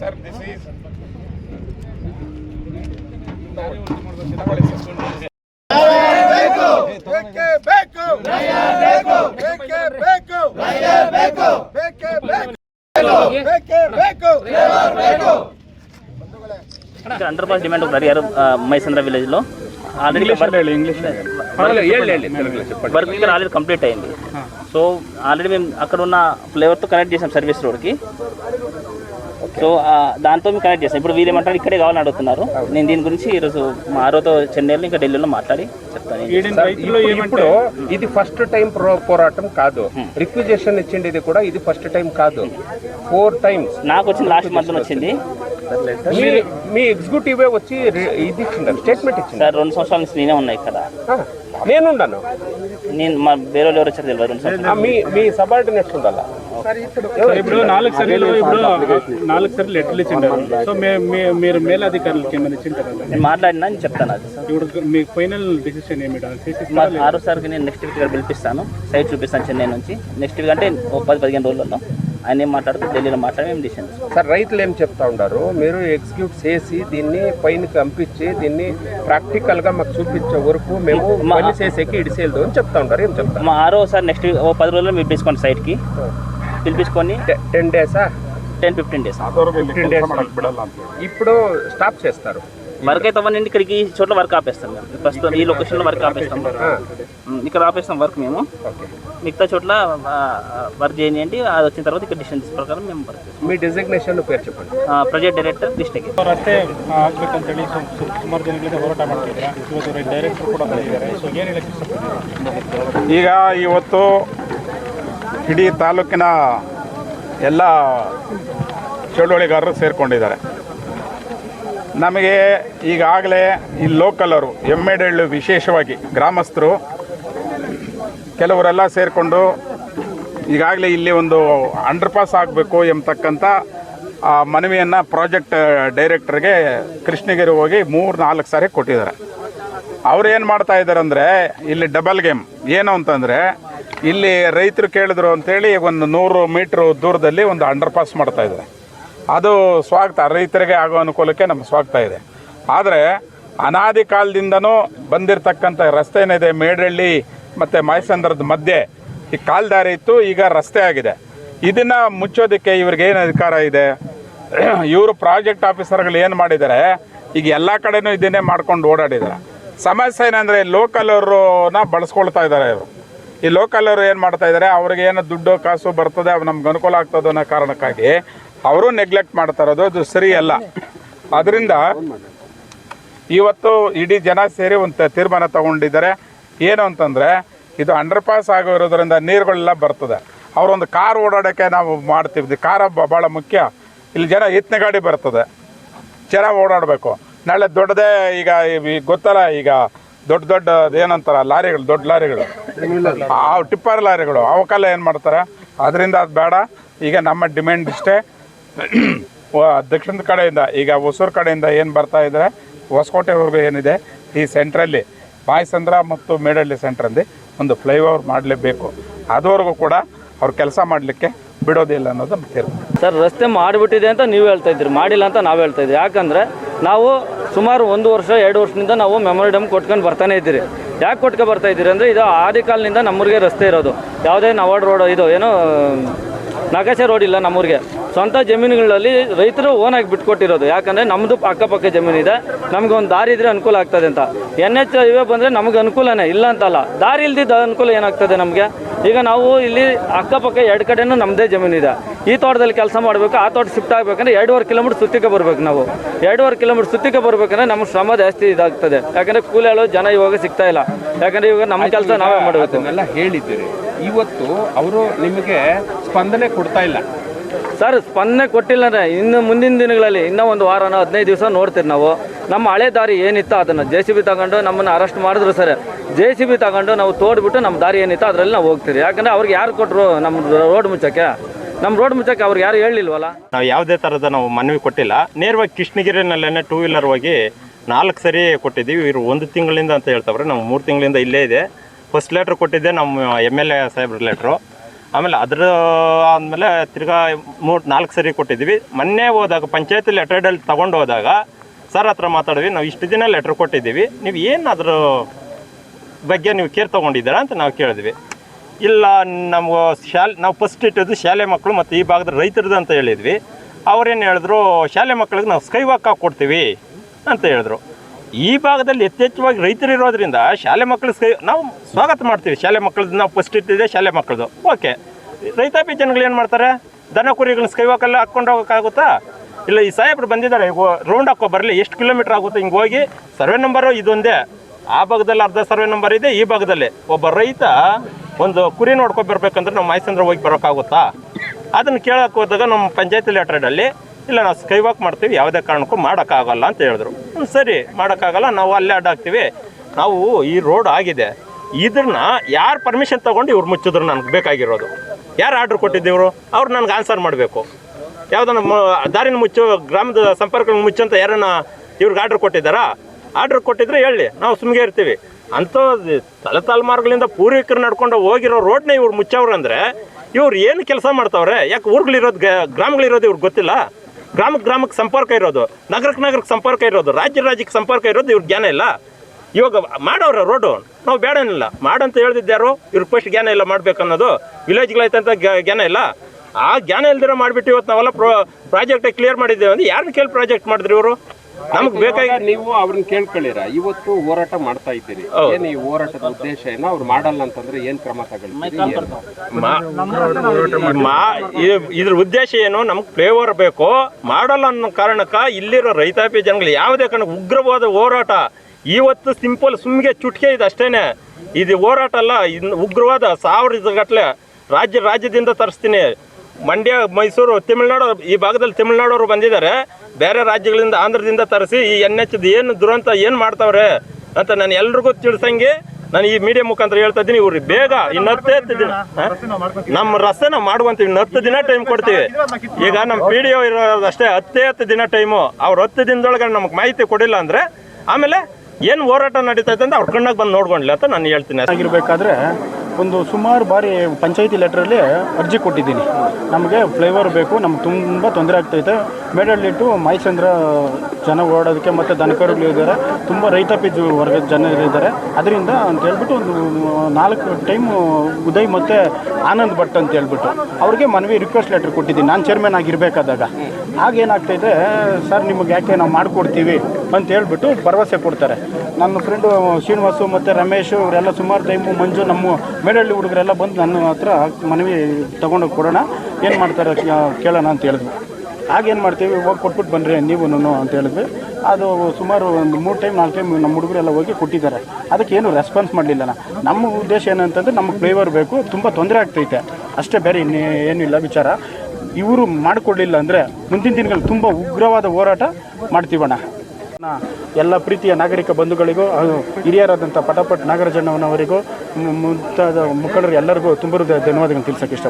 ಸರ್ ದಿಸ್ ಈಸ್ ಬೇಕೇ ಬೇಕು ಬೇಕೇ ಬೇಕು ಬೇಕೇ ಬೇಕು ಬೇಕೇ ಬೇಕು అండర్ పాస్ డిమాండ్ ఒకటి అడిగారు ఆ, మైసంద్ర విలేజ్లో ఆల్రెడీ వర్క్ ఇక్కడ ఆల్రెడీ కంప్లీట్ అయింది సో ఆల్రెడీ మేము అక్కడ ఉన్న ఫ్లేవర్తో కనెక్ట్ చేసాం సర్వీస్ రోడ్కి సో ఆ, దాంతో మేము కనెక్ట్ చేస్తాం. ఇప్పుడు వీళ్ళు ఏమంటారు ఇక్కడే కావాలని అడుగుతున్నారు. నేను దీని గురించి ఈరోజు మా ఆరోతో చెన్నైలో ఇంకా ఢిల్లీలో మాట్లాడి చెప్తాను. ఇది ఫస్ట్ టైం పోరాటం కాదు. రిక్విజేషన్ ఇచ్చింది కూడా ఇది ఫస్ట్ టైం కాదు. ఫోర్ టైమ్స్ నాకు వచ్చింది లాస్ట్ మంత్ వచ్చింది. మీ మీ ఎగ్జిక్యూటివే వచ్చి ఇది ఇచ్చిండారు స్టేట్మెంట్ ఇచ్చింది సార్ రెండు సంవత్సరాల నుంచి నేనే ఉన్నా ఇక్కడ. నేనున్నాను. నేను మా వేరే వాళ్ళు ఎవరు వచ్చారు తెలియదు మీ మీ సబార్డినేట్స్ ఉండాలా? ఇప్పుడు నాలుగు సర్వేలు ఇప్పుడు నాలుగు సర్వేలు ఎట్లు ఇచ్చిండారు? సో మీరు మేలధికారులకి ఏమైనా ఇచ్చింటారా నేను మాట్లాడినా నేను చెప్తాను అది ఇప్పుడు మీ ఫైనల్ డిసిషన్ ఏమిటి? ఆరో సార్కి నేను నెక్స్ట్ వీక్ పిలిపిస్తాను. సైట్ చూపిస్తాను చెన్నై నుంచి. నెక్స్ట్ వీక్ అంటే ఒక పది పదిహేను రోజుల్లో ఆయన ఏం మాట్లాడుతూ ఢిల్లీలో మాట్లాడి మేము డిసిషన్. సార్ రైతులు ఏం చెప్తా ఉన్నారు? మీరు ఎగ్జిక్యూట్ చేసి దీన్ని పైన పంపించి దీన్ని ప్రాక్టికల్గా మాకు చూపించే వరకు మేము మా- పని చేసేకి ఇడిసేయలేదు అని చెప్తా ఉన్నారు. ఏం చెప్తా మా ఆరో సార్ నెక్స్ట్ ఓ పది రోజుల్లో మీరు పిలుచుకోండి సైట్కి. పిలిపించుకొని టెన్ డేసా ten fifteen days fifteen days ఇప్పుడు స్టాప్ చేస్తారు వర్క్ అయితే అవ్వనండి ఇక్కడికి ఈ చోట్ల వర్క్ ఆపేస్తాం మేము ప్రస్తుతం ఈ లొకేషన్లో వర్క్ ఆపేస్తాం ఉమ్, ఇక్కడ ఆపేస్తాం వర్క్ మేము మిగతా చోట్ల వర్క్ చేయండి అది వచ్చిన తర్వాత ఇక్కడ డిసిషన్ ప్రకారం మేము వర్క్ చేస్తాం మీ డిజిగ్నేషన్ పేరు చెప్పండి ಪ್ರಾಜೆಕ್ಟ್ ಡೈರೆಕ್ಟರ್ ಡಿಸ್ಟ್ರಿಕ್ಟ್ ರಸ್ತೆ ಆಗ್ಬೇಕಂತೇಳಿ ಸು- ಸು- ಸುಮಾರು ಜನಗಳಿಗೆ ಹೋರಾಟ ಮಾಡ್ತಿದ್ರೆ ಇವತ್ತು ಡೈರೆಕ್ಟರ್ ಕೂಡ ಬಂದಿದ್ದಾರೆ ಸೊ ಏನು ಹೇಳಕ್ಕೆ ಇಷ್ಟಪಡ್ತೀರಾ ಈಗ ಇವತ್ತು ಇಡೀ ತಾಲೂಕಿನ ಎಲ್ಲ ಚಳುವಳಿಗಾರರು ಸೇರಿಕೊಂಡಿದ್ದಾರೆ. ನಮಗೆ ಈಗಾಗಲೇ ಈ ಲೋಕಲರು ಎಮ್ಮೆಡೆಳ್ಳು ವಿಶೇಷವಾಗಿ ಗ್ರಾಮಸ್ಥರು, ಕೆಲವರೆಲ್ಲ ಸೇರಿಕೊಂಡು ಈಗಾಗಲೇ ಇಲ್ಲಿ ಒಂದು ಅಂಡರ್ ಪಾಸ್ ಆಗಬೇಕು ಎಂಬತಕ್ಕಂಥ, ಆ ಮನವಿಯನ್ನು ಪ್ರಾಜೆಕ್ಟ್ ಡೈರೆಕ್ಟರ್ಗೆ ಕೃಷ್ಣಗಿರಿ ಹೋಗಿ ಮೂರು ನಾಲ್ಕು ಸಾರಿ ಕೊಟ್ಟಿದ್ದಾರೆ. ಅವ್ರು ಏನು ಮಾಡ್ತಾ ಇದ್ದಾರೆ ಅಂದರೆ ಇಲ್ಲಿ ಡಬಲ್ ಗೇಮ್ ಏನು ಅಂತಂದರೆ, ಇಲ್ಲಿ ರೈತರು ಕೇಳಿದ್ರು ಅಂತೇಳಿ ಒಂದು ನೂರು ಮೀಟ್ರ್ ದೂರದಲ್ಲಿ ಒಂದು ಅಂಡರ್ ಪಾಸ್ ಮಾಡ್ತಾ ಇದ್ದಾರೆ. ಅದು ಸ್ವಾಗತ, ರೈತರಿಗೆ ಆಗೋ ಅನುಕೂಲಕ್ಕೆ ನಮ್ಗೆ ಸ್ವಾಗತ ಇದೆ. ಆದರೆ, ಅನಾದಿ ಕಾಲದಿಂದನೂ ಬಂದಿರತಕ್ಕಂಥ ರಸ್ತೆ ಏನಿದೆ ಮೇಡಹಳ್ಳಿ ಮತ್ತು ಮಾಯಸಂದ್ರದ ಮಧ್ಯೆ, ಈ ಕಾಲ್ದಾರಿ ಇತ್ತು, ಈಗ ರಸ್ತೆ ಆಗಿದೆ. ಇದನ್ನು ಮುಚ್ಚೋದಕ್ಕೆ ಇವ್ರಿಗೆ ಏನು ಅಧಿಕಾರ ಇದೆ? ಇವರು ಪ್ರಾಜೆಕ್ಟ್ ಆಫೀಸರ್ಗಳು ಏನು ಮಾಡಿದ್ದಾರೆ? ಈಗ ಎಲ್ಲ ಕಡೆನೂ ಇದನ್ನೇ ಮಾಡ್ಕೊಂಡು ಓಡಾಡಿದ್ದಾರೆ. ಸಮಸ್ಯೆ ಏನಂದರೆ ಲೋಕಲ್ ಬಳಸ್ಕೊಳ್ತಾ ಇದ್ದಾರೆ ಇವರು. ಈ ಲೋಕಲ್ ಅವರು ಏನು ಮಾಡ್ತಾ ಇದ್ದಾರೆ, ಅವ್ರಿಗೆ ಏನು ದುಡ್ಡು, ಕಾಸು ಬರ್ತದೆ, ಅವು ನಮ್ಗೆ ಅನುಕೂಲ ಆಗ್ತದೆ ಅನ್ನೋ ಕಾರಣಕ್ಕಾಗಿ ಅವರು ನೆಗ್ಲೆಕ್ಟ್ ಮಾಡ್ತಾ ಇರೋದು, ಅದು ಸರಿಯಲ್ಲ ಅದರಿಂದ ಇವತ್ತು ಇಡೀ ಜನ ಸೇರಿ ಒಂದು ತೀರ್ಮಾನ ತಗೊಂಡಿದ್ದಾರೆ. ಏನು ಅಂತಂದರೆ, ಇದು ಅಂಡರ್ ಪಾಸ್ ಆಗಿರೋದ್ರಿಂದ ನೀರುಗಳೆಲ್ಲ ಬರ್ತದೆ. ಅವರೊಂದು ಕಾರ್ ಓಡಾಡೋಕ್ಕೆ ನಾವು ಮಾಡ್ತೀವಿ. ಕಾರ ಭಾಳ ಮುಖ್ಯ. ಇಲ್ಲಿ ಜನ ಎತ್ತಿನ ಗಾಡಿ ಬರ್ತದೆ. ಜನ ಓಡಾಡಬೇಕು. ನಾಳೆ ದೊಡ್ಡದೇ ಈಗ ಗೊತ್ತಲ್ಲ, ಈಗ ದೊಡ್ಡ ದೊಡ್ಡ ಏನಂತಾರ ಲಾರಿಗಳು, ದೊಡ್ಡ ಲಾರಿಗಳು. ಆ ಟಿಪ್ಪರ್ ಲಾರಿಗಳು, ಅವಕ್ಕೆಲ್ಲ ಏನು ಮಾಡ್ತಾರೆ? ಅದರಿಂದ ಅದು ಬೇಡ. ಈಗ ನಮ್ಮ ಡಿಮ್ಯಾಂಡ್ ಇಷ್ಟೇ. ದಕ್ಷಿಣದ ಕಡೆಯಿಂದ, ಈಗ ಹೊಸೂರು ಕಡೆಯಿಂದ ಏನು ಬರ್ತಾ ಇದ್ದಾರೆ ಹೊಸಕೋಟೆವರೆಗೂ ಏನಿದೆ, ಈ ಸೆಂಟ್ರಲ್ಲಿ, ಬಾಯ್ಸಂದ್ರ ಮತ್ತು ಮೇಡಳ್ಳಿ ಸೆಂಟ್ರಲ್ಲಿ ಒಂದು ಫ್ಲೈಓವರ್ ಮಾಡಲೇಬೇಕು. ಅದುವರೆಗೂ ಕೂಡ ಅವ್ರು ಕೆಲಸ ಮಾಡಲಿಕ್ಕೆ ಬಿಡೋದಿಲ್ಲ ಅನ್ನೋದು ಸರ್, ರಸ್ತೆ ಮಾಡಿಬಿಟ್ಟಿದೆ ಅಂತ ನೀವು ಹೇಳ್ತಾ ಇದ್ದೀರಿ. ಮಾಡಿಲ್ಲ ಅಂತ ನಾವು ಹೇಳ್ತಾ ಇದ್ದೀವಿ. ಯಾಕಂದರೆ ನಾವು ಸುಮಾರು ಒಂದು ವರ್ಷ, ಎರಡು ವರ್ಷದಿಂದ ನಾವು ಮೆಮೊರಿಡಮ್ ಕೊಟ್ಕೊಂಡು ಬರ್ತಾನೆ ಇದ್ದೀರಿ. ಯಾಕೆ ಕೊಟ್ಕೊ ಬರ್ತಾ ಇದ್ದೀರಿ ಅಂದರೆ ಇದು ಆದಿ ಕಾಲದಿಂದ ನಮ್ಮೂರಿಗೆ ರಸ್ತೆ ಇರೋದು. ಯಾವುದೇ ನವಾಡ್ ರೋಡ್, ಇದು ಏನೋ, ನಗಾಶೆ ರೋಡ್ ಇಲ್ಲ ನಮ್ಮೂರಿಗೆ. ಸ್ವಂತ ಜಮೀನುಗಳಲ್ಲಿ ರೈತರು ಓನಾಗಿ ಬಿಟ್ಕೊಟ್ಟಿರೋದು. ಯಾಕಂದರೆ ನಮ್ಮದು ಅಕ್ಕಪಕ್ಕ ಜಮೀನಿದೆ ನಮ್ಗೆ ಒಂದು ದಾರಿ ಇದ್ರೆ ಅನುಕೂಲ ಆಗ್ತದೆ ಅಂತ. ಎನ್ ಎಚ್ ಇವೆ ಬಂದರೆ ನಮಗೆ ಅನುಕೂಲನೇ ಇಲ್ಲ ಅಂತಲ್ಲ. ದಾರಿ ಇಲ್ದಿದ್ದ ಅನುಕೂಲ ಏನಾಗ್ತದೆ ನಮಗೆ? ಈಗ ನಾವು ಇಲ್ಲಿ ಅಕ್ಕಪಕ್ಕ ಎರಡು ಕಡೆನೂ ನಮ್ಮದೇ ಜಮೀನಿದೆ. ಈ ತೋಟದಲ್ಲಿ ಕೆಲಸ ಮಾಡಬೇಕು ಆ ತೋಟ ಶಿಫ್ಟ್ ಆಗಬೇಕಂದ್ರೆ ಎರಡೂವರೆ ಕಿಲೋಮೀಟ್ರ್ ಸುತ್ತಿಗೆ ಬರಬೇಕು ನಾವು. ಎರಡೂವರೆ ಕಿಲೋಮೀಟ್ರ್ ಸುತ್ತಿಗೆ ಬರಬೇಕಂದ್ರೆ ನಮ್ಮ ಶ್ರಮ ಜಾಸ್ತಿ ಇದಾಗ್ತದೆ. ಯಾಕಂದರೆ ಕೂಲಿಗಳು ಜನ ಇವಾಗ ಸಿಗ್ತಾ ಇಲ್ಲ. ಯಾಕಂದರೆ ಇವಾಗ ನಮ್ಮ ಕೆಲಸ ನಾವೇ ಮಾಡಬೇಕು. ಎಲ್ಲ ಹೇಳಿದ್ದೀರಿ. ಇವತ್ತು ಅವರು ನಿಮಗೆ ಸ್ಪಂದನೆ ಕೊಡ್ತಾ ಇಲ್ಲ. ಸರ್, ಸ್ಪಂದನೆ ಕೊಟ್ಟಿಲ್ಲ ಇನ್ನು ಮುಂದಿನ ದಿನಗಳಲ್ಲಿ ಇನ್ನೂ ಒಂದು ವಾರನೋ ಹದಿನೈದು ದಿವಸ ನೋಡ್ತೀರಿ ನಾವು. ನಮ್ಮ ಹಳೆ ದಾರಿ ಏನಿತ್ತು ಅದನ್ನು ಜೆ ಸಿ ಬಿ ತಗೊಂಡು ನಮ್ಮನ್ನು ಅರೆಸ್ಟ್ ಮಾಡಿದ್ರು ಸರ್. ಜೆ ಸಿ ಬಿ ತಗೊಂಡು ನಾವು ತೋಡ್ಬಿಟ್ಟು ನಮ್ಮ ದಾರಿ ಏನಿತ್ತು ಅದರಲ್ಲಿ ನಾವು ಹೋಗ್ತೀರಿ. ಯಾಕಂದರೆ ಅವ್ರಿಗೆ ಯಾರು ಕೊಟ್ಟರು ನಮ್ಮ ರೋಡ್ ಮುಚ್ಚಕ್ಕೆ? ನಮ್ಮ ರೋಡ್ ಮುಚ್ಚಕ್ಕೆ ಅವ್ರಿಗೆ ಯಾರು ಹೇಳಿಲ್ವಲ್ಲ ನಾವು ಯಾವುದೇ ಥರದ ನಾವು ಮನವಿ ಕೊಟ್ಟಿಲ್ಲ. ನೇರವಾಗಿ ಕೃಷ್ಣಗಿರಿನಲ್ಲೇ ಟೂ ವೀಲರ್ ಹೋಗಿ ನಾಲ್ಕು ಸರಿ ಕೊಟ್ಟಿದ್ದೀವಿ. ಇವರು ಒಂದು ತಿಂಗಳಿಂದ ಅಂತ ಹೇಳ್ತಾವ್ರೆ. ನಾವು ಮೂರು ತಿಂಗಳಿಂದ ಇಲ್ಲೇ ಇದೆ. ಫಸ್ಟ್ ಲೆಟ್ರ್ ಕೊಟ್ಟಿದ್ದೆ ನಮ್ಮ ಎಂ ಎಲ್ ಎ ಸಾಹೇಬ್ರ ಲೆಟ್ರು ಆಮೇಲೆ ಅದ್ರ, ಆದಮೇಲೆ ತಿರ್ಗಾ ಮೂರು, ನಾಲ್ಕು ಸರಿ ಕೊಟ್ಟಿದ್ವಿ ಮೊನ್ನೆ ಹೋದಾಗ, ಪಂಚಾಯತಿ ಲೆಟರ್ಡಲ್ಲಿ ತೊಗೊಂಡು ಹೋದಾಗ ಸರ್ ಹತ್ರ ಮಾತಾಡಿದ್ವಿ ನಾವು ಇಷ್ಟು ದಿನ ಲೆಟ್ರ್ ಕೊಟ್ಟಿದ್ದೀವಿ. ನೀವು ಏನು ಅದ್ರ ಬಗ್ಗೆ ನೀವು ಕೇರ್ ತೊಗೊಂಡಿದ್ದೀರಾ ಅಂತ ನಾವು ಕೇಳಿದ್ವಿ. ಇಲ್ಲ, ನಮ್ಗೆ ಶಾಲೆ, ನಾವು ಫಸ್ಟ್ ಇಟ್ಟಿದ್ದು ಶಾಲೆ ಮಕ್ಕಳು ಮತ್ತು ಈ ಭಾಗದ ರೈತರದ್ದು ಅಂತ ಹೇಳಿದ್ವಿ. ಅವ್ರೇನು ಹೇಳಿದ್ರು, ಶಾಲೆ ಮಕ್ಕಳಿಗೆ ನಾವು ಸ್ಕೈ ವಾಕ್ ಕೊಡ್ತೀವಿ ಅಂತ ಹೇಳಿದ್ರು. ಈ ಭಾಗದಲ್ಲಿ ಯಥೇಚ್ಛವಾಗಿ ರೈತರು ಇರೋದ್ರಿಂದ ಶಾಲೆ ಮಕ್ಕಳು ನಾವು ಸ್ವಾಗತ ಮಾಡ್ತೀವಿ. ಶಾಲೆ ಮಕ್ಕಳದ್ದು ನಾವು ಫಸ್ಟ್ ಇಟ್ಟಿದೆ ಶಾಲೆ ಮಕ್ಕಳದು. ಓಕೆ ರೈತಾಪಿ ಜನಗಳು ಏನು ಮಾಡ್ತಾರೆ? ದನ ಕುರಿಗಳನ್ನ ಸ್ಕೈವಾಕಲ್ಲ ಹಾಕ್ಕೊಂಡು ಹೋಗೋಕ್ಕಾಗುತ್ತಾ? ಇಲ್ಲ, ಈ ಸಾಹೇಬ್ರು ಬಂದಿದ್ದಾರೆ. ರೌಂಡ್ ಹಾಕೋ ಬರಲಿ. ಎಷ್ಟು ಕಿಲೋಮೀಟ್ರ್ ಆಗುತ್ತೆ? ಹಿಂಗೆ ಹೋಗಿ ಸರ್ವೆ ನಂಬರು ಇದೊಂದೇ. ಆ ಭಾಗದಲ್ಲಿ ಅರ್ಧ ಸರ್ವೆ ನಂಬರ್ ಇದೆ, ಈ ಭಾಗದಲ್ಲಿ. ಒಬ್ಬ ರೈತ ಒಂದು ಕುರಿ ನೋಡ್ಕೊಬರ್ಬೇಕಂದ್ರೆ ನಾವು ಮೈಸಂದ್ರ ಹೋಗಿ ಬರೋಕ್ಕಾಗುತ್ತಾ? ಅದನ್ನು ಕೇಳೋಕೆ ಹೋದಾಗ ನಮ್ಮ ಪಂಚಾಯತಿ ಲೆಟ್ರಡಲ್ಲಿ ಇಲ್ಲ, ನಾವು ಸ್ಕೈ ವಾಕ್ ಮಾಡ್ತೀವಿ, ಯಾವುದೇ ಕಾರಣಕ್ಕೂ ಮಾಡೋಕ್ಕಾಗಲ್ಲ ಅಂತ ಹೇಳಿದ್ರು. ಸರಿ, ಮಾಡೋಕ್ಕಾಗಲ್ಲ, ನಾವು ಅಲ್ಲೇ ಅಡ್ಡಾಕ್ತೀವಿ ನಾವು ಈ ರೋಡ್ ಆಗಿದೆ. ಇದನ್ನ ಯಾರು ಪರ್ಮಿಷನ್ ತೊಗೊಂಡು ಇವ್ರು ಮುಚ್ಚಿದ್ರು ನನಗೆ ಬೇಕಾಗಿರೋದು. ಯಾರು ಆರ್ಡ್ರ್ ಕೊಟ್ಟಿದ್ದೀವ್ರು ಅವ್ರು ನನಗೆ ಆನ್ಸರ್ ಮಾಡಬೇಕು. ಯಾವುದನ್ನ ದಾರಿನ ಮುಚ್ಚು, ಗ್ರಾಮದ ಸಂಪರ್ಕ ಮುಚ್ಚು ಅಂತ ಯಾರನ್ನ ಇವ್ರಿಗೆ ಆರ್ಡ್ರ್ ಕೊಟ್ಟಿದ್ದಾರಾ? ಆರ್ಡ್ರ್ ಕೊಟ್ಟಿದ್ರೆ ಹೇಳಿ, ನಾವು ಸುಮ್ಮನೆ ಇರ್ತೀವಿ. ಅಂಥ ತಲೆ ತಲೆಮಾರುಗಳಿಂದ ಪೂರ್ವಿಕರು ನಡ್ಕೊಂಡು ಹೋಗಿರೋ ರೋಡ್ನ ಇವ್ರು ಮುಚ್ಚವ್ರು ಅಂದರೆ ಇವ್ರು ಏನು ಕೆಲಸ ಮಾಡ್ತಾವ್ರೆ? ಯಾಕೆ ಊರುಗಳಿರೋದು, ಗ್ರಾಮಗಳಿರೋದು ಇವ್ರಿಗೆ ಗೊತ್ತಿಲ್ಲ? ಗ್ರಾಮಕ್ಕೆ ಗ್ರಾಮಕ್ಕೆ ಸಂಪರ್ಕ ಇರೋದು ನಗರಕ್ಕೆ ನಗರಕ್ಕೆ ಸಂಪರ್ಕ ಇರೋದು ರಾಜ್ಯ ರಾಜ್ಯಕ್ಕೆ ಸಂಪರ್ಕ ಇರೋದು ಇವ್ರಿಗೆ ಜ್ಞಾನ ಇಲ್ಲ. ಇವಾಗ ಮಾಡೋರ ರೋಡು ನಾವು ಬೇಡನಿಲ್ಲ ಮಾಡಂತ ಹೇಳ್ದಿದ್ದಾರು ಇವ್ರ ಫಸ್ಟ್ ಜ್ಞಾನ ಇಲ್ಲ ಮಾಡ್ಬೇಕನ್ನೋದು. ವಿಲೇಜ್ಗಳೈತಂತ ಜ್ಞಾನ ಇಲ್ಲ. ಆ ಜ್ಞಾನ ಇಲ್ದಿರೋ ಮಾಡಿಬಿಟ್ಟು ಇವತ್ತು ನಾವೆಲ್ಲ ಪ್ರೊ ಪ್ರಾಜೆಕ್ಟ್ ಕ್ಲಿಯರ್ ಮಾಡಿದ್ದೇವೆ ಅಂದ್ರೆ ಯಾರನ್ನ ಕೇಳಿ ಪ್ರಾಜೆಕ್ಟ್ ಮಾಡಿದ್ರಿ ಇವರು? ನಮಗೆ ಬೇಕಾಗಿ ನೀವು ಅವ್ರನ್ನ ಕೇಳ್ಕೊಳ್ಳಿರ? ಇವತ್ತು ಹೋರಾಟ ಮಾಡ್ತಾ ಇದ್ದೀರಿ. ಏನು ಈ ಹೋರಾಟದ ಉದ್ದೇಶ ಏನೋ ಅವ್ರು ಮಾಡಲ್ಲ ಅಂತಂದ್ರೆ ಏನ್ ಕ್ರಮ ತಗೊಳ್ತೀರಿ? ಇದ್ರ ಉದ್ದೇಶ ಏನು? ನಮ್ಗೆ ಫ್ಲೇವರ್ ಬೇಕು. ಮಾಡಲ್ಲ ಅನ್ನೋ ಕಾರಣಕ್ಕ ಇಲ್ಲಿರೋ ರೈತಾಪಿ ಜನಗಳು ಯಾವುದೇ ಕಾರಣ ಉಗ್ರವಾದ ಹೋರಾಟ. ಇವತ್ತು ಸಿಂಪಲ್ ಸುಮ್ಗೆ ಚುಟ್ಕೆ ಇದೆ ಅಷ್ಟೇನೆ. ಇದು ಹೋರಾಟ ಅಲ್ಲ ಇನ್ನು ಉಗ್ರವಾದ ಸಾವಿರ ಗಟ್ಟಲೆ ರಾಜ್ಯ ರಾಜ್ಯದಿಂದ ತರಿಸ್ತೀನಿ. ಮಂಡ್ಯ, ಮೈಸೂರು, ತಮಿಳ್ನಾಡು ಈ ಭಾಗದಲ್ಲಿ ತಮಿಳ್ನಾಡವರು ಬಂದಿದ್ದಾರೆ. ಬೇರೆ ರಾಜ್ಯಗಳಿಂದ ಆಂಧ್ರದಿಂದ ತರಿಸಿ ಈ ಎನ್ ಎಚ್ ಏನು ದುರಂತ ಏನು ಮಾಡ್ತಾವ್ರೆ ಅಂತ ನಾನು ಎಲ್ರಿಗೂ ತಿಳಿಸಂಗೆ ನಾನು ಈ ಮೀಡಿಯಾ ಮುಖಾಂತರ ಹೇಳ್ತಾ ಇದ್ದೀನಿ. ಇವ್ರಿಗೆ ಬೇಗ ಇನ್ನತ್ತೇ ದಿನ ನಮ್ಮ ರಸ್ತೆ ನಾವು ಇನ್ನು ಹತ್ತು ದಿನ ಟೈಮ್ ಕೊಡ್ತೀವಿ. ಈಗ ನಮ್ಮ ಪಿ ಡಿ ಇರೋದು ಅಷ್ಟೇ ಹತ್ತೇ ಹತ್ತು ದಿನ ಟೈಮು ಅವ್ರು ಹತ್ತು ದಿನದೊಳಗೆ ನಮ್ಗೆ ಮಾಹಿತಿ ಕೊಡಿಲ್ಲ ಅಂದರೆ ಆಮೇಲೆ ಏನು ಹೋರಾಟ ನಡೀತಾ ಇದೆ ಅಂತ ಅವ್ರ ಕಣ್ಣಾಗ ಬಂದು ನೋಡ್ಕೊಂಡ್ಲಿ ಅಂತ ನಾನು ಹೇಳ್ತೀನಿ. ಆಗಿರಬೇಕಾದ್ರೆ ಒಂದು ಸುಮಾರು ಬಾರಿ ಪಂಚಾಯಿತಿ ಲೆಟ್ರಲ್ಲಿ ಅರ್ಜಿ ಕೊಟ್ಟಿದ್ದೀನಿ. ನಮಗೆ ಫ್ಲೇವರ್ ಬೇಕು, ನಮ್ಗೆ ತುಂಬ ತೊಂದರೆ ಆಗ್ತೈತೆ ಮೇಡಳ್ಳಿಟ್ಟು ಮೈಸಂದ್ರ ಜನ ಓಡೋದಕ್ಕೆ ಮತ್ತು ದನಕರುಗಳು ಇದ್ದಾರೆ. ತುಂಬ ರೈತಾಪಿ ವರ್ಗದ ಜನ ಇದ್ದಾರೆ. ಅದರಿಂದ ಅಂತ ಹೇಳ್ಬಿಟ್ಟು ಒಂದು ನಾಲ್ಕು ಟೈಮು ಉದಯ್ ಮತ್ತು ಆನಂದ್ ಭಟ್ ಅಂತ ಹೇಳ್ಬಿಟ್ಟು ಅವ್ರಿಗೆ ಮನವಿ ರಿಕ್ವೆಸ್ಟ್ ಲೆಟ್ರ್ ಕೊಟ್ಟಿದ್ದೀನಿ. ನಾನು ಚೇರ್ಮನ್ ಆಗಿರಬೇಕಾದಾಗ. ಆಗೇನಾಗ್ತೈತೆ ಸರ್, ನಿಮಗೆ ಯಾಕೆ ನಾವು ಮಾಡಿಕೊಡ್ತೀವಿ? ಅಂತ ಹೇಳ್ಬಿಟ್ಟು ಭರವಸೆ ಕೊಡ್ತಾರೆ. ನನ್ನ ಫ್ರೆಂಡು ಶ್ರೀನಿವಾಸು ಮತ್ತು ರಮೇಶು, ಇವರೆಲ್ಲ ಸುಮಾರು ಟೈಮು ಮಂಜು ನಮ್ಮ ಮೇಡಳ್ಳಿ ಹುಡುಗರೆಲ್ಲ ಬಂದು ನನ್ನ ಹತ್ರ ಮನವಿ ತೊಗೊಂಡೋಗಿ ಕೊಡೋಣ, ಏನು ಮಾಡ್ತಾರೆ ಕೇಳೋಣ ಅಂತ ಹೇಳಿದ್ವಿ. ಆಗೇನು ಮಾಡ್ತೀವಿ, ಹೋಗಿ ಕೊಟ್ಬಿಟ್ಟು ಬನ್ನಿರಿ ನೀವು ಅಂತ ಹೇಳಿದ್ವಿ. ಅದು ಸುಮಾರು ಒಂದು ಮೂರು ಟೈಮ್ ನಾಲ್ಕು ಟೈಮ್ ನಮ್ಮ ಹುಡುಗರೆಲ್ಲ ಹೋಗಿ ಕೊಟ್ಟಿದ್ದಾರೆ. ಅದಕ್ಕೆ ಏನು ರೆಸ್ಪಾನ್ಸ್ ಮಾಡಲಿಲ್ಲ ನಮ್ಮ ಉದ್ದೇಶ ಏನಂತಂದರೆ, ನಮಗೆ ಫ್ಲೇವರ್ ಬೇಕು, ತುಂಬ ತೊಂದರೆ ಆಗ್ತೈತೆ. ಅಷ್ಟೇ ಬೇರೆ ಇನ್ನೇ ಏನಿಲ್ಲ ವಿಚಾರ. ಇವರು ಮಾಡಿಕೊಡ್ಲಿಲ್ಲ ಅಂದರೆ ಮುಂದಿನ ದಿನಗಳಲ್ಲಿ ತುಂಬ ಉಗ್ರವಾದ ಹೋರಾಟ ಮಾಡ್ತೀವಣ್ಣ. ಎಲ್ಲ ಪ್ರೀತಿಯ ನಾಗರಿಕ ಬಂಧುಗಳಿಗೂ ಹಿರಿಯರಾದಂಥ ಪಟಪಟ್ ನಾಗರಾಜಣ್ಣವನವರಿಗೂ ಮುಂತಾದ ಮುಖಂಡರು ಎಲ್ಲರಿಗೂ ತುಂಬ ಧನ್ಯವಾದಗಳನ್ನು ತಿಳಿಸೋಕೆ ಇಷ್ಟ